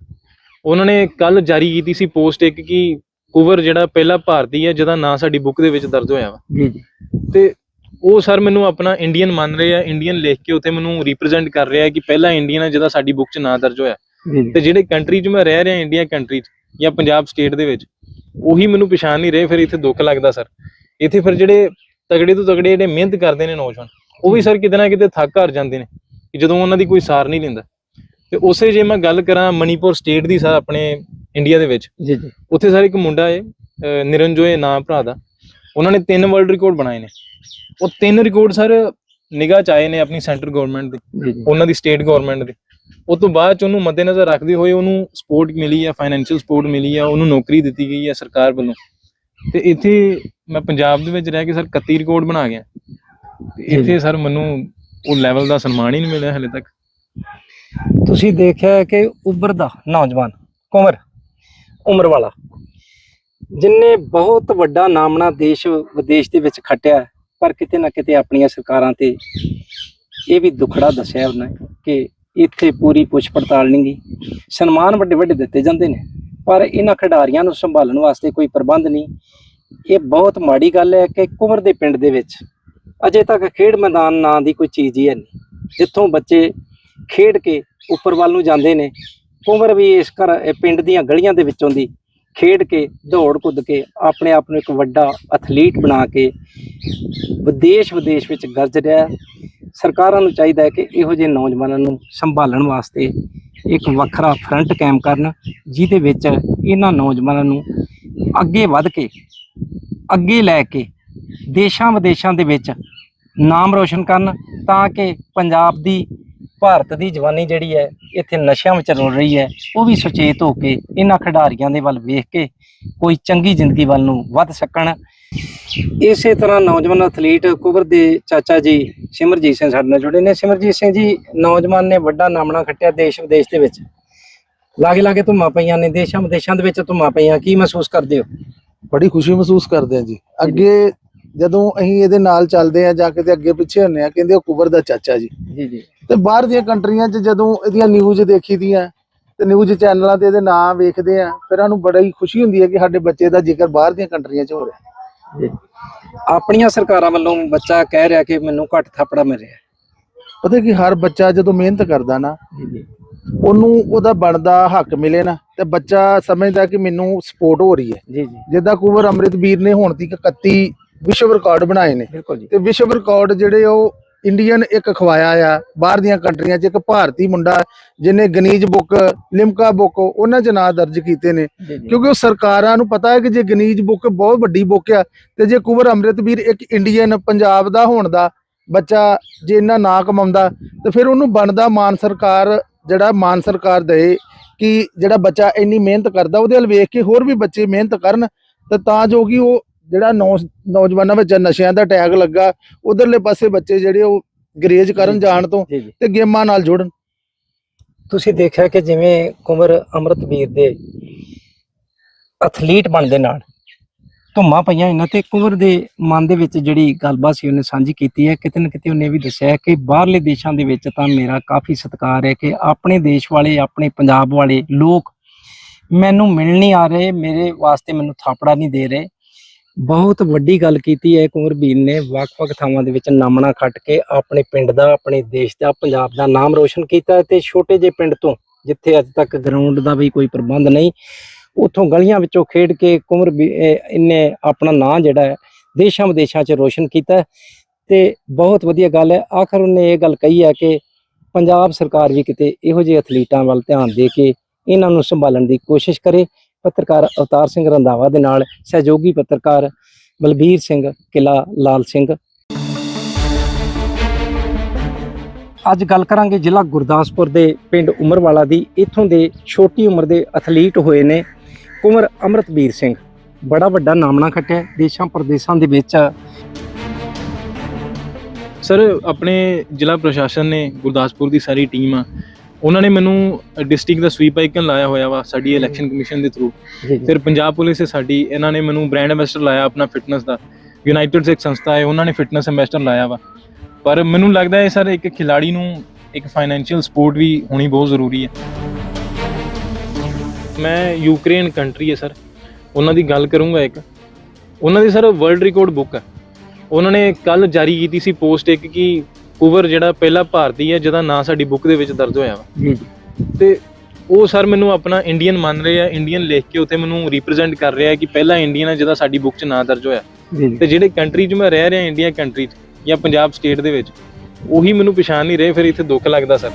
ਉਹਨਾਂ ਨੇ ਕੱਲ ਜਾਰੀ ਕੀਤੀ ਸੀ ਪੋਸਟ ਇੱਕ ਕਿ ਕੁਵਰ ਜਿਹੜਾ ਪਹਿਲਾ ਭਾਰਤੀ ਹੈ ਜਿਹਦਾ ਨਾਂ ਸਾਡੀ ਬੁੱਕ ਦੇ ਵਿੱਚ ਦਰਜ ਹੋਇਆ ਵਾ। ਜੀ। ਜੀ ਤੇ ਉਹ ਸਰ ਮੈਨੂੰ ਆਪਣਾ ਇੰਡੀਅਨ ਮੰਨ ਰਹੇ ਆ ਇੰਡੀਅਨ ਲਿਖ ਕੇ ਉੱਥੇ ਮੈਨੂੰ ਰਿਪਰੈਜ਼ੈਂਟ ਕਰ ਰਿਹਾ ਕਿ ਪਹਿਲਾ ਇੰਡੀਅਨ ਹੈ ਜਿਹਦਾ ਸਾਡੀ ਬੁੱਕ 'ਚ ਨਾਂ ਦਰਜ ਹੋਇਆ। ਤੇ ਜਿਹੜੇ ਕੰਟਰੀ 'ਚ ਮੈਂ ਰਹਿ ਰਿਹਾ ਇੰਡੀਆ ਕੰਟਰੀ 'ਚ ਜਾਂ ਪੰਜਾਬ ਸਟੇਟ ਦੇ ਵਿੱਚ ਉਹੀ ਮੈਨੂੰ ਪਛਾਣ ਨਹੀਂ ਰਹੇ ਫਿਰ ਇੱਥੇ ਦੁੱਖ ਲੱਗਦਾ ਸਰ। ਇੱਥੇ ਫਿਰ ਜਿਹੜੇ ਤਗੜੇ ਤੋਂ ਤਗੜੇ ਜਿਹੜੇ ਮਿਹਨਤ ਕਰਦੇ ਨੇ ਨੌਜਵਾਨ ਉਹ ਵੀ ਸਰ ਕਿਤੇ ਨਾ ਕਿਤੇ ਥੱਕ ਹਾਰ ਜਾਂਦੇ ਨੇ ਕਿ ਜਦੋਂ ਉਹਨਾਂ ਦੀ ਕੋਈ ਸਾਰ ਨਹੀਂ ਲੈਂਦਾ। ਤੇ ਉਸੇ ਜੇ ਮੈਂ ਗੱਲ ਕਰਾਂ ਮਨੀਪੁਰ ਸਟੇਟ ਦੀ ਸਰ ਆਪਣੇ ਇੰਡੀਆ ਦੇ ਵਿੱਚ ਜੀ ਜੀ। ਉੱਥੇ ਸਰ ਇੱਕ ਮੁੰਡਾ ਹੈ ਅਹ ਨਿਰੰਜੋਏ ਨਾਮ ਭਰਾ ਦਾ। ਉਹਨਾਂ ਨੇ ਤਿੰਨ ਵਰਲਡ ਰਿਕਾਰਡ ਬਣਾਏ ਨੇ। ਉਹ ਤਿੰਨ ਰਿਕਾਰਡ ਸਰ ਨਿਗਾਹ ਚ ਆਏ ਨੇ ਆਪਣੀ ਸੈਂਟਰ ਗਵਰਨਮੈਂਟ ਦੇ ਉਹਨਾਂ ਦੀ ਸਟੇਟ ਗਵਰਨਮੈਂਟ ਦੇ। ਉਸ ਤੋਂ ਬਾਅਦ ਚ ਉਹਨੂੰ ਮੱਦੇਨਜ਼ਰ ਰੱਖਦੇ ਹੋਏ ਉਹਨੂੰ ਸਪੋਰਟ ਮਿਲੀ ਹੈ ਫਾਈਨੈਂਸ਼ੀਅਲ ਸਪੋਰਟ ਮਿਲੀ ਹੈ ਉਹਨੂੰ ਨੌਕਰੀ ਦਿੱਤੀ ਗਈ ਹੈ ਸਰਕਾਰ ਵੱਲੋਂ। ਤੇ ਇੱਥੇ ਮੈਂ ਪੰਜਾਬ ਦੇ ਵਿੱਚ ਰਹਿ ਕੇ ਸਰ 31 ਰਿਕਾਰਡ ਬਣਾ ਗਿਆ। ਇੱਥੇ ਸਰ ਮੈਨੂੰ ਉਹ ਲੈਵਲ ਦਾ ਸਨਮਾਨ ਹੀ ਨਹੀਂ ਮਿਲਿਆ ਹਲੇ ਤੱਕ। ਤੁਸੀਂ ਦੇਖਿਆ ਹੈ ਕਿ ਉਭਰਦਾ ਨੌਜਵਾਨ ਕੁਮਰ, ਉਮਰ ਵਾਲਾ ਜਿਨਨੇ ਬਹੁਤ ਵੱਡਾ ਨਾਮਣਾ ਦੇਸ਼ ਵਿਦੇਸ਼ ਦੇ ਵਿੱਚ ਖੱਟਿਆ ਪਰ ਕਿਤੇ ਨਾ ਕਿਤੇ ਆਪਣੀਆਂ ਸਰਕਾਰਾਂ ਤੇ ਇਹ ਵੀ ਦੁਖੜਾ ਦੱਸਿਆ ਉਹਨਾਂ ਕਿ ਇੱਥੇ ਪੂਰੀ ਪੁੱਛ ਪੜਤਾਲ ਨਹੀਂ ਗਈ। ਸਨਮਾਨ ਵੱਡੇ ਵੱਡੇ ਦਿੱਤੇ ਜਾਂਦੇ ਨੇ, ਪਰ ਇਹਨਾਂ ਖਿਡਾਰੀਆਂ ਨੂੰ ਸੰਭਾਲਣ ਵਾਸਤੇ ਕੋਈ ਪ੍ਰਬੰਧ ਨਹੀਂ। ਇਹ ਬਹੁਤ ਮਾੜੀ ਗੱਲ ਹੈ ਕਿ ਕੁਮਰ ਦੇ ਪਿੰਡ ਦੇ ਵਿੱਚ ਅਜੇ ਤੱਕ ਖੇਡ ਮੈਦਾਨ ਨਾਂ ਦੀ ਕੋਈ ਚੀਜ਼ ਹੀ ਹੈ ਨਹੀਂ। ਜਿੱਥੋਂ ਬੱਚੇ ਖੇਡ ਕੇ ਉੱਪਰ ਵੱਲ ਨੂੰ ਜਾਂਦੇ ਨੇ। ਉਮਰ ਵੀ ਇਸ ਘਰ ਪਿੰਡ ਦੀਆਂ ਗਲੀਆਂ ਦੇ ਵਿੱਚੋਂ ਦੀ। ਖੇਡ ਕੇ, ਦੌੜ ਕੁੱਦ ਕੇ, ਆਪਣੇ ਆਪ ਨੂੰ ਇੱਕ ਵੱਡਾ ਐਥਲੀਟ ਬਣਾ ਕੇ ਵਿਦੇਸ਼ ਵਿਦੇਸ਼ ਵਿੱਚ ਗਰਜ ਰਿਹਾ ਸਰਕਾਰਾਂ ਨੂੰ ਚਾਹੀਦਾ ਹੈ ਕਿ ਇਹੋ ਜਿਹੇ ਨੌਜਵਾਨਾਂ ਨੂੰ ਸੰਭਾਲਣ ਵਾਸਤੇ ਇੱਕ ਵੱਖਰਾ ਫਰੰਟ ਕਾਇਮ ਕਰਨ, ਜਿਹਦੇ ਵਿੱਚ ਇਹਨਾਂ ਨੌਜਵਾਨਾਂ ਨੂੰ ਅੱਗੇ ਵੱਧ ਕੇ, ਅੱਗੇ ਲੈ ਕੇ ਦੇਸ਼ਾਂ ਵਿਦੇਸ਼ਾਂ ਦੇ ਵਿੱਚ ਨਾਮ ਰੋਸ਼ਨ ਕਰਨ, ਤਾਂ ਕਿ ਪੰਜਾਬ ਦੀ ਭਾਰਤ ਦੀ ਜਵਾਨੀ ਜਿਹੜੀ ਹੈ, ਇੱਥੇ ਨਸ਼ਿਆਂ ਵਿੱਚ ਰੁਲ ਰਹੀ ਹੈ, ਉਹ ਵੀ ਸੁਚੇਤ ਹੋ ਕੇ ਇਹਨਾਂ ਖਿਡਾਰੀਆਂ ਦੇ ਵੱਲ ਵੇਖ ਕੇ ਕੋਈ ਚੰਗੀ ਜ਼ਿੰਦਗੀ ਵੱਲ ਨੂੰ ਵੱਧ ਸਕਣ। ਇਸੇ ਤਰ੍ਹਾਂ ਨੌਜਵਾਨ ਐਥਲੀਟ ਕੁਬਰ ਦੇ ਚਾਚਾ ਜੀ ਸਿਮਰਜੀਤ ਸਿੰਘ ਸਾਡੇ ਨਾਲ ਜੁੜੇ ਨੇ। ਸਿਮਰਜੀਤ ਸਿੰਘ ਜੀ, ਨੌਜਵਾਨ ਨੇ ਵੱਡਾ ਨਾਮਣਾ ਖੱਟਿਆ ਦੇਸ਼ ਵਿਦੇਸ਼ ਦੇ ਵਿੱਚ। ਲਾਗੇ ਲਾਗੇ ਧੁੰਮਾਂ ਪਈਆਂ ਨੇ, ਦੇਸ਼ਾਂ ਵਿਦੇਸ਼ਾਂ ਦੇ ਵਿੱਚ ਧੁੰਮਾਂ ਪਈਆਂ। ਕੀ ਮਹਿਸੂਸ ਕਰਦੇ ਹੋ? ਬੜੀ ਖੁਸ਼ੀ ਮਹਿਸੂਸ ਕਰਦੇ ਆ ਜੀ। ਅੱਗੇ ਜਦੋਂ ਅਸੀਂ ਇਹਦੇ ਨਾਲ ਚੱਲਦੇ ਆ ਜਾ ਕੇ ਤੇ ਅੱਗੇ ਪਿੱਛੇ ਹੁੰਨੇ ਆ ਕਹਿੰਦੇ ਉਹ ਕੁਬਰ ਦਾ ਚਾਚਾ ਜੀ। ਜੀ ਜੀ। ਤੇ ਬਾਹਰ ਦੀਆਂ ਕੰਟਰੀਆਂ 'ਚ ਜਦੋਂ ਇਹਦੀਆਂ ਨਿਊਜ਼ ਦੇਖੀਦੀਆਂ ਤੇ ਨਿਊਜ਼ ਚੈਨਲਾਂ ਤੇ ਇਹਦੇ ਨਾਂ ਵੇਖਦੇ ਆ ਫਿਰ ਸਾਨੂੰ ਬੜੀ ਖੁਸ਼ੀ ਹੁੰਦੀ ਹੈ ਕਿ ਸਾਡੇ ਬੱਚੇ ਦਾ ਜ਼ਿਕਰ ਬਾਹਰ ਦੀਆਂ ਕੰਟਰੀਆਂ 'ਚ ਹੋ ਰਿਹਾ। ਜੀ। ਆਪਣੀਆਂ ਸਰਕਾਰਾਂ ਵੱਲੋਂ ਬੱਚਾ ਕਹਿ ਰਿਹਾ ਕਿ ਮੈਨੂੰ ਘੱਟ ਥਾਪੜਾ ਮਿਲ ਰਿਹਾ। ਪਤਾ ਕਿ ਹਰ ਬੱਚਾ ਜਦੋਂ ਮਿਹਨਤ ਕਰਦਾ ਨਾ ਜੀ ਜੀ। ਉਹਨੂੰ ਉਹਦਾ ਬਣਦਾ ਹੱਕ ਮਿਲੇ ਨਾ ਤੇ ਬੱਚਾ ਸਮਝਦਾ ਕਿ ਮੈਨੂੰ ਸਪੋਰਟ ਹੋ ਰਹੀ ਹੈ। ਜੀ ਜੀ। ਜਿੱਦਾਂ ਕੁਵਰ ਅੰਮ੍ਰਿਤਵੀਰ ਨੇ ਹੁਣ ਤੱਕ 31 ਵਿਸ਼ਵ ਰਿਕਾਰਡ ਬਣਾਏ ਨੇ। ਬਿਲਕੁਲ ਜੀ। ਤੇ ਵਿਸ਼ਵ ਰਿਕਾਰਡ ਜਿਹੜੇ ਉਹ ਇੰਡੀਅਨ ਇੱਕ ਖਵਾਇਆ ਆ ਬਾਹਰ ਦੀਆਂ ਕੰਟਰੀਆਂ 'ਚ ਇੱਕ ਭਾਰਤੀ ਮੁੰਡਾ ਜਿਹਨੇ ਗਨੀਜ ਬੁੱਕ ਲਿਮਕਾ ਬੁੱਕ ਉਹਨਾਂ 'ਚ ਨਾਂ ਦਰਜ ਕੀਤੇ ਨੇ। ਕਿਉਂਕਿ ਉਹ ਸਰਕਾਰਾਂ ਨੂੰ ਪਤਾ ਹੈ ਕਿ ਜੇ ਗਨੀਜ ਬੁੱਕ ਬਹੁਤ ਵੱਡੀ ਬੁੱਕ ਆ ਤੇ ਜੇ ਕੁਵਰ ਅੰਮ੍ਰਿਤਵੀਰ ਇੱਕ ਇੰਡੀਅਨ ਪੰਜਾਬ ਦਾ ਹੋਣ ਦਾ ਬੱਚਾ ਜੇ ਇੰਨਾ ਨਾਂ ਕਮਾਉਂਦਾ ਤੇ ਫਿਰ ਉਹਨੂੰ ਬਣਦਾ ਮਾਨ ਸਰਕਾਰ ਜਿਹੜਾ ਮਾਨ ਸਰਕਾਰ ਦੇ ਕਿ ਜਿਹੜਾ ਬੱਚਾ ਇੰਨੀ ਮਿਹਨਤ ਕਰਦਾ ਉਹਦੇ ਵੱਲ ਵੇਖ ਕੇ ਹੋਰ ਵੀ ਬੱਚੇ ਮਿਹਨਤ ਕਰਨ ਤੇ ਤਾਂ ਜੋ ਕਿ ਉਹ ਜਿਹੜਾ ਨੌ ਨੌਜਵਾਨਾਂ ਵਿੱਚ ਨਸ਼ਿਆਂ ਦਾ ਟੈਗ ਲੱਗਾ ਉਧਰਲੇ ਪਾਸੇ ਬੱਚੇ ਜਿਹੜੇ ਉਹ ਗਰੇਜ ਕਰਨ ਜਾਣ ਤੋਂ ਤੇ ਗੇਮਾਂ ਨਾਲ ਜੁੜਨ। ਤੁਸੀਂ ਦੇਖਿਆ ਕਿ ਜਿਵੇਂ ਕੁਮਰ ਅੰਮ੍ਰਿਤਵੀਰ ਦੇ ਐਥਲੀਟ ਬਣਨ ਦੇ ਨਾਲ ਧੁੰਮਾਂ ਪਈਆਂ ਇਹਨਾਂ ਤੇ ਕੁਮਰ ਦੇ ਮਨ ਦੇ ਵਿੱਚ ਜਿਹੜੀ ਗੱਲਬਾਤ ਸੀ ਉਹਨੇ ਸਾਂਝੀ ਕੀਤੀ ਹੈ ਕਿਤੇ ਨਾ ਕਿਤੇ ਉਹਨੇ ਵੀ ਦੱਸਿਆ ਕਿ ਬਾਹਰਲੇ ਦੇਸ਼ਾਂ ਦੇ ਵਿੱਚ ਤਾਂ ਮੇਰਾ ਕਾਫੀ ਸਤਿਕਾਰ ਹੈ ਕਿ ਆਪਣੇ ਦੇਸ਼ ਵਾਲੇ ਆਪਣੇ ਪੰਜਾਬ ਵਾਲੇ ਲੋਕ ਮੈਨੂੰ ਮਿਲਣ ਨਹੀਂ ਆ ਰਹੇ ਮੇਰੇ ਵਾਸਤੇ ਮੈਨੂੰ ਥਾਪੜਾ ਨਹੀਂ ਦੇ ਰਹੇ। ਬਹੁਤ ਵੱਡੀ ਗੱਲ ਕੀਤੀ ਹੈ ਕੁਮਰ ਨੇ। ਵੱਖ-ਵੱਖ ਥਾਵਾਂ ਦੇ ਵਿੱਚ ਨਾਮਣਾ ਖੱਟ ਕੇ ਆਪਣੇ ਪਿੰਡ ਦਾ, ਆਪਣੇ ਦੇਸ਼ ਦਾ, ਪੰਜਾਬ ਦਾ ਨਾਮ ਰੋਸ਼ਨ ਕੀਤਾ ਹੈ ਤੇ ਛੋਟੇ ਜਿਹੇ ਪਿੰਡ ਤੋਂ, ਜਿੱਥੇ ਅੱਜ ਤੱਕ ਗਰਾਊਂਡ ਦਾ ਵੀ ਕੋਈ ਪ੍ਰਬੰਧ ਨਹੀਂ, ਉੱਥੋਂ ਗਲੀਆਂ ਵਿੱਚੋਂ ਖੇਡ ਕੇ ਕੁਮਰ ਇਹਨੇ ਆਪਣਾ ਨਾਂ ਜਿਹੜਾ ਹੈ ਦੇਸ਼ਾਂ ਵਿਦੇਸ਼ਾਂ 'ਚ ਰੋਸ਼ਨ ਕੀਤਾ। ਹੈ ਤੇ ਬਹੁਤ ਵਧੀਆ ਗੱਲ ਹੈ। ਆਖਰ ਉਹਨੇ ਇਹ ਗੱਲ ਕਹੀ ਹੈ ਕਿ ਪੰਜਾਬ ਸਰਕਾਰ ਵੀ ਕਿਤੇ ਇਹੋ ਜਿਹੇ ਐਥਲੀਟਾਂ ਵੱਲ ਧਿਆਨ ਦੇ ਕੇ ਇਹਨਾਂ ਨੂੰ ਸੰਭਾਲਣ ਦੀ ਕੋਸ਼ਿਸ਼ ਕਰੇ। ਪੱਤਰਕਾਰ ਅਵਤਾਰ ਸਿੰਘ ਰੰਧਾਵਾ ਦੇ ਨਾਲ ਸਹਿਯੋਗੀ ਪੱਤਰਕਾਰ ਬਲਬੀਰ ਸਿੰਘ ਕਿਲਾ ਲਾਲ ਸਿੰਘ। ਅੱਜ ਗੱਲ ਕਰਾਂਗੇ ਜ਼ਿਲ੍ਹਾ ਗੁਰਦਾਸਪੁਰ ਦੇ ਪਿੰਡ ਉਮਰਵਾਲਾ ਦੀ। ਇੱਥੋਂ ਦੇ ਛੋਟੀ ਉਮਰ ਦੇ ਐਥਲੀਟ ਹੋਏ ਨੇ ਕੁਮਰ ਅਮਰਤਵੀਰ ਸਿੰਘ। ਬੜਾ ਵੱਡਾ ਨਾਮਣਾ ਖੱਟਿਆ, ਦੇਸ਼ਾਂ ਪ੍ਰਦੇਸ਼ਾਂ ਦੇ ਵਿੱਚ। ਸਰ, ਆਪਣੇ ਜ਼ਿਲ੍ਹਾ ਪ੍ਰਸ਼ਾਸਨ ਨੇ ਗੁਰਦਾਸਪੁਰ ਦੀ ਸਾਰੀ ਟੀਮ ਆ ਉਹਨਾਂ ਨੇ ਮੈਨੂੰ ਡਿਸਟ੍ਰਿਕਟ ਦਾ ਸਵੀਪ ਆਈਕਨ ਲਾਇਆ ਹੋਇਆ ਵਾ ਸਾਡੀ ਇਲੈਕਸ਼ਨ ਕਮਿਸ਼ਨ ਦੇ ਥਰੂ ਫਿਰ ਪੰਜਾਬ ਪੁਲਿਸ ਹੈ ਸਾਡੀ ਇਹਨਾਂ ਨੇ ਮੈਨੂੰ ਬ੍ਰਾਂਡ ਐਂਬੈਸਡਰ ਲਾਇਆ ਆਪਣਾ ਫਿਟਨੈਸ ਦਾ। ਯੂਨਾਈਟਿਡ ਇੱਕ ਸੰਸਥਾ ਹੈ ਉਹਨਾਂ ਨੇ ਫਿਟਨੈਸ ਐਂਬੈਸਡਰ ਲਾਇਆ ਵਾ। ਪਰ ਮੈਨੂੰ ਲੱਗਦਾ ਹੈ ਸਰ ਇੱਕ ਖਿਲਾੜੀ ਨੂੰ ਇੱਕ ਫਾਈਨੈਂਸ਼ੀਅਲ ਸਪੋਰਟ ਵੀ ਹੋਣੀ ਬਹੁਤ ਜ਼ਰੂਰੀ ਹੈ। ਮੈਂ ਯੂਕਰੇਨ ਕੰਟਰੀ ਹੈ ਸਰ। ਉਹਨਾਂ ਦੀ ਗੱਲ ਕਰੂੰਗਾ ਇੱਕ। ਉਹਨਾਂ ਦੀ ਸਰ ਵਰਲਡ ਰਿਕਾਰਡ ਬੁੱਕ ਹੈ। ਉਹਨਾਂ ਨੇ ਕੱਲ ਜਾਰੀ ਕੀਤੀ ਸੀ ਪੋਸਟ ਇੱਕ ਕਿ ਕੁਵਰ ਜਿਹੜਾ ਪਹਿਲਾ ਭਾਰਤੀ ਹੈ ਜਿਹਦਾ ਨਾਂ ਸਾਡੀ ਬੁੱਕ ਦੇ ਵਿੱਚ ਦਰਜ ਹੋਇਆ ਵਾ। ਤੇ ਉਹ ਸਰ ਮੈਨੂੰ ਆਪਣਾ ਇੰਡੀਅਨ ਮੰਨ ਰਹੇ ਆ ਇੰਡੀਅਨ ਲਿਖ ਕੇ ਉੱਥੇ ਮੈਨੂੰ ਰਿਪਰੈਜ਼ੈਂਟ ਕਰ ਰਿਹਾ ਕਿ ਪਹਿਲਾ ਇੰਡੀਅਨ ਹੈ ਜਿਹਦਾ ਸਾਡੀ ਬੁੱਕ 'ਚ ਨਾਂ ਦਰਜ ਹੋਇਆ। ਤੇ ਜਿਹੜੇ ਕੰਟਰੀ 'ਚ ਮੈਂ ਰਹਿ ਰਿਹਾ ਇੰਡੀਆ ਕੰਟਰੀ 'ਚ ਜਾਂ ਪੰਜਾਬ ਸਟੇਟ ਦੇ ਵਿੱਚ ਉਹੀ ਮੈਨੂੰ ਪਛਾਣ ਨਹੀਂ ਰਹੇ ਫਿਰ ਇੱਥੇ ਦੁੱਖ ਲੱਗਦਾ ਸਰ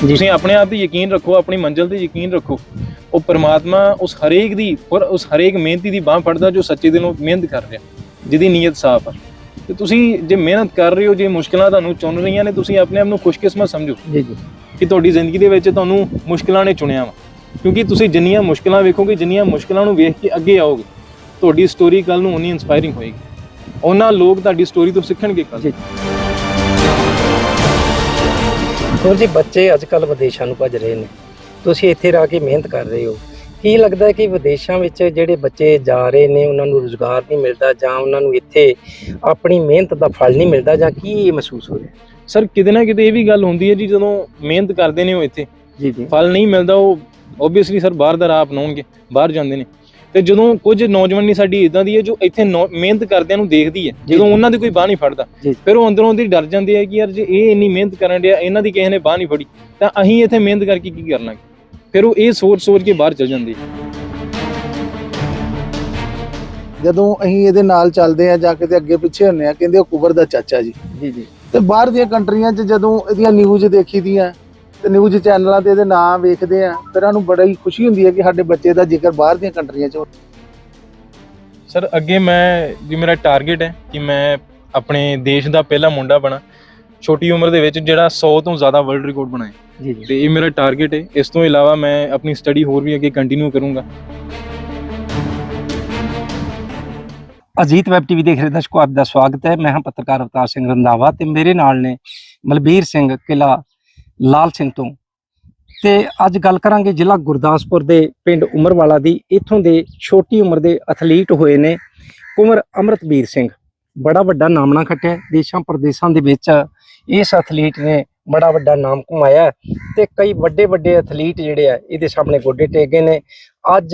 ਤੁਸੀਂ ਆਪਣੇ ਆਪ ਤੇ ਯਕੀਨ ਰੱਖੋ ਆਪਣੀ ਮੰਜ਼ਿਲ ਤੇ ਯਕੀਨ ਰੱਖੋ। ਉਹ ਪ੍ਰਮਾਤਮਾ ਉਸ ਹਰੇਕ ਦੀ ਔਰ ਉਸ ਹਰੇਕ ਮਿਹਨਤੀ ਦੀ ਬਾਹ ਫੜਦਾ ਜੋ ਸੱਚੇ ਦਿਲੋਂ ਮਿਹਨਤ ਕਰ ਰਿਹਾ ਜਿਹਦੀ ਨੀਅਤ ਸਾਫ਼ ਆ। ਤੇ ਤੁਸੀਂ ਜੇ ਮਿਹਨਤ ਕਰ ਰਹੇ ਹੋ ਜੇ ਮੁਸ਼ਕਲਾਂ ਤੁਹਾਨੂੰ ਚੁਣ ਰਹੀਆਂ ਨੇ ਤੁਸੀਂ ਆਪਣੇ ਆਪ ਨੂੰ ਖੁਸ਼ਕਿਸਮਤ ਸਮਝੋ ਜੀ ਜੀ। ਕਿ ਤੁਹਾਡੀ ਜ਼ਿੰਦਗੀ ਦੇ ਵਿੱਚ ਤੁਹਾਨੂੰ ਮੁਸ਼ਕਲਾਂ ਨੇ ਚੁਣਿਆ ਵਾ। ਕਿਉਂਕਿ ਤੁਸੀਂ ਜਿੰਨੀਆਂ ਮੁਸ਼ਕਲਾਂ ਵੇਖੋਗੇ ਜਿੰਨੀਆਂ ਮੁਸ਼ਕਲਾਂ ਨੂੰ ਵੇਖ ਕੇ ਅੱਗੇ ਆਓਗੇ ਤੁਹਾਡੀ ਸਟੋਰੀ ਕੱਲ ਨੂੰ ਉਨੀ ਇਨਸਪਾਇਰਿੰਗ ਹੋਏਗੀ। ਉਹਨਾਂ ਲੋਕ ਤੁਹਾਡੀ ਸਟੋਰੀ ਤੋਂ ਸਿੱਖਣਗੇ ਕੱਲ ਜੀ। ਹੋਰ ਜੀ ਬੱਚੇ ਅੱਜ ਕੱਲ ਵਿਦੇਸ਼ਾਂ ਨੂੰ ਭੱਜ ਰਹੇ ਨੇ। ਤੁਸੀਂ ਇੱਥੇ ਰਹਿ ਕੇ ਮਿਹਨਤ ਕਰ ਰਹੇ ਹੋ। ਕੀ ਲੱਗਦਾ ਹੈ ਕਿ ਵਿਦੇਸ਼ਾਂ ਵਿੱਚ ਜਿਹੜੇ ਬੱਚੇ ਜਾ ਰਹੇ ਨੇ ਉਹਨਾਂ ਨੂੰ ਰੋਜ਼ਗਾਰ ਨਹੀਂ ਮਿਲਦਾ ਜਾਂ ਉਹਨਾਂ ਨੂੰ ਇੱਥੇ ਆਪਣੀ ਮਿਹਨਤ ਦਾ ਫਲ ਨਹੀਂ ਮਿਲਦਾ ਜਾਂ ਕੀ ਇਹ ਮਹਿਸੂਸ ਹੋ ਰਿਹਾ? ਸਰ ਕਿਤੇ ਨਾ ਕਿਤੇ ਇਹ ਵੀ ਗੱਲ ਹੁੰਦੀ ਹੈ ਜੀ ਜਦੋਂ ਮਿਹਨਤ ਕਰਦੇ ਨੇ ਉਹ ਇੱਥੇ ਜੀ ਜੀ। ਫਲ ਨਹੀਂ ਮਿਲਦਾ ਉਹ ਓਬਵੀਅਸਲੀ ਸਰ ਬਾਹਰ ਦਾ ਰਾਹ ਅਪਣਾਉਣਗੇ ਬਾਹਰ ਜਾਂਦੇ ਨੇ। ਤੇ ਜਦੋਂ ਕੁਝ ਨੌਜਵਾਨੀ ਸਾਡੀ ਇਦਾਂ ਦੀ ਹੈ ਜੋ ਇੱਥੇ ਮਿਹਨਤ ਕਰਦਿਆਂ ਨੂੰ ਦੇਖਦੀ ਹੈ ਜਦੋਂ ਉਹਨਾਂ ਦੀ ਕੋਈ ਬਾਹ ਨਹੀਂ ਫੜਦਾ। ਫਿਰ ਉਹ ਅੰਦਰੋਂ ਦੀ ਡਰ ਜਾਂਦੇ ਆ ਕਿ ਯਾਰ ਜੇ ਇਹ ਇੰਨੀ ਮਿਹਨਤ ਕਰਨ ਡਿਆ ਇਹਨਾਂ ਦੀ ਕਿਸੇ ਨੇ ਬਾਹ ਨਹੀਂ ਫੜੀ ਤਾਂ ਅਸੀਂ ਇੱਥੇ ਮਿਹਨਤ ਕਰਕੇ ਕੀ ਕਰਨਾ? ਫਿਰ ਉਹ ਇਹ ਸੋਚ ਸੋਚ ਕੇ ਬਾਹਰ ਚਲ ਜਾਂਦੇ। ਜਦੋਂ ਅਸੀਂ ਇਹਦੇ ਨਾਲ ਚੱਲਦੇ ਆ ਜਾ ਕੇ ਤੇ ਅੱਗੇ ਪਿੱਛੇ ਹੁੰਨੇ ਆ ਕਹਿੰਦੇ ਉਹ ਕੁਬਰ ਦਾ ਚਾਚਾ ਜੀ ਜੀ ਜੀ ਤੇ ਬਾਹਰ ਦੀਆਂ ਕੰਟਰੀਆਂ 'ਚ ਜਦੋਂ ਇਹਦੀਆਂ ਨਿਊਜ਼ ਦੇਖੀਦੀਆਂ ਤੇ ਨਿਊਜ਼ ਚੈਨਲਾਂ ਤੇ ਇਹਦੇ ਨਾਂ ਵੇਖਦੇ ਆ ਫਿਰ ਸਾਨੂੰ ਬੜੀ ਖੁਸ਼ੀ ਹੁੰਦੀ ਹੈ ਕਿ ਸਾਡੇ ਬੱਚੇ ਦਾ ਜ਼ਿਕਰ ਬਾਹਰ ਦੀਆਂ ਕੰਟਰੀਆਂ 'ਚ ਹੋ ਸਰ ਅੱਗੇ ਮੈਂ ਜੀ ਮੇਰਾ ਟਾਰਗੇਟ ਹੈ ਕਿ ਮੈਂ ਆਪਣੇ ਦੇਸ਼ ਦਾ ਪਹਿਲਾ ਮੁੰਡਾ ਬਣਾ ਛੋਟੀ ਉਮਰ ਦੇ ਵਿੱਚ ਜਿਹੜਾ 100 ਤੋਂ ਜ਼ਿਆਦਾ ਵਰਲਡ ਰਿਕਾਰਡ ਬਣਾਏ। ਜੀ ਜੀ। ਤੇ ਇਹ ਮੇਰਾ ਟਾਰਗੇਟ ਹੈ ਇਸ ਤੋਂ ਇਲਾਵਾ ਮੈਂ ਆਪਣੀ ਸਟੱਡੀ ਹੋਰ ਵੀ ਅੱਗੇ ਕੰਟੀਨਿਊ ਕਰੂੰਗਾ। ਅਜੀਤ ਵੈਬ ਟੀਵੀ ਦੇਖ ਰਹੇ ਦਰਸ਼ਕੋ ਆਪ ਦਾ ਸਵਾਗਤ ਹੈ। ਮੈਂ ਹਾਂ ਪੱਤਰਕਾਰ ਅਵਤਾਰ ਸਿੰਘ ਰੰਧਾਵਾ ਤੇ ਮੇਰੇ ਨਾਲ ਨੇ ਮਲਬੀਰ ਸਿੰਘ ਕਿਲਾ ਲਾਲ ਸਿੰਘ ਤੋਂ। ਤੇ ਅੱਜ ਗੱਲ ਕਰਾਂਗੇ ਜ਼ਿਲ੍ਹਾ ਗੁਰਦਾਸਪੁਰ ਦੇ ਪਿੰਡ ਉਮਰਵਾਲਾ ਦੀ। ਇੱਥੋਂ ਦੇ ਛੋਟੀ ਉਮਰ ਦੇ ਐਥਲੀਟ ਹੋਏ ਨੇ ਕੁਮਰ ਅਮਰਤਵੀਰ ਸਿੰਘ। ਬੜਾ ਵੱਡਾ ਨਾਮਣਾ ਖੱਟਿਆ। ਦੇਸ਼ਾਂ ਪ੍ਰਦੇਸ਼ਾਂ ਦੇ ਵਿੱਚ ਇਸ ਐਥਲੀਟ ਨੇ ਬੜਾ ਵੱਡਾ ਨਾਮ ਕਮਾਇਆ ਹੈ ਤੇ ਕਈ ਵੱਡੇ ਵੱਡੇ ਐਥਲੀਟ ਜਿਹੜੇ ਆ, ਇਹਦੇ ਸਾਹਮਣੇ ਗੋਡੇ ਟੇਕ ਗਏ ਨੇ। ਅੱਜ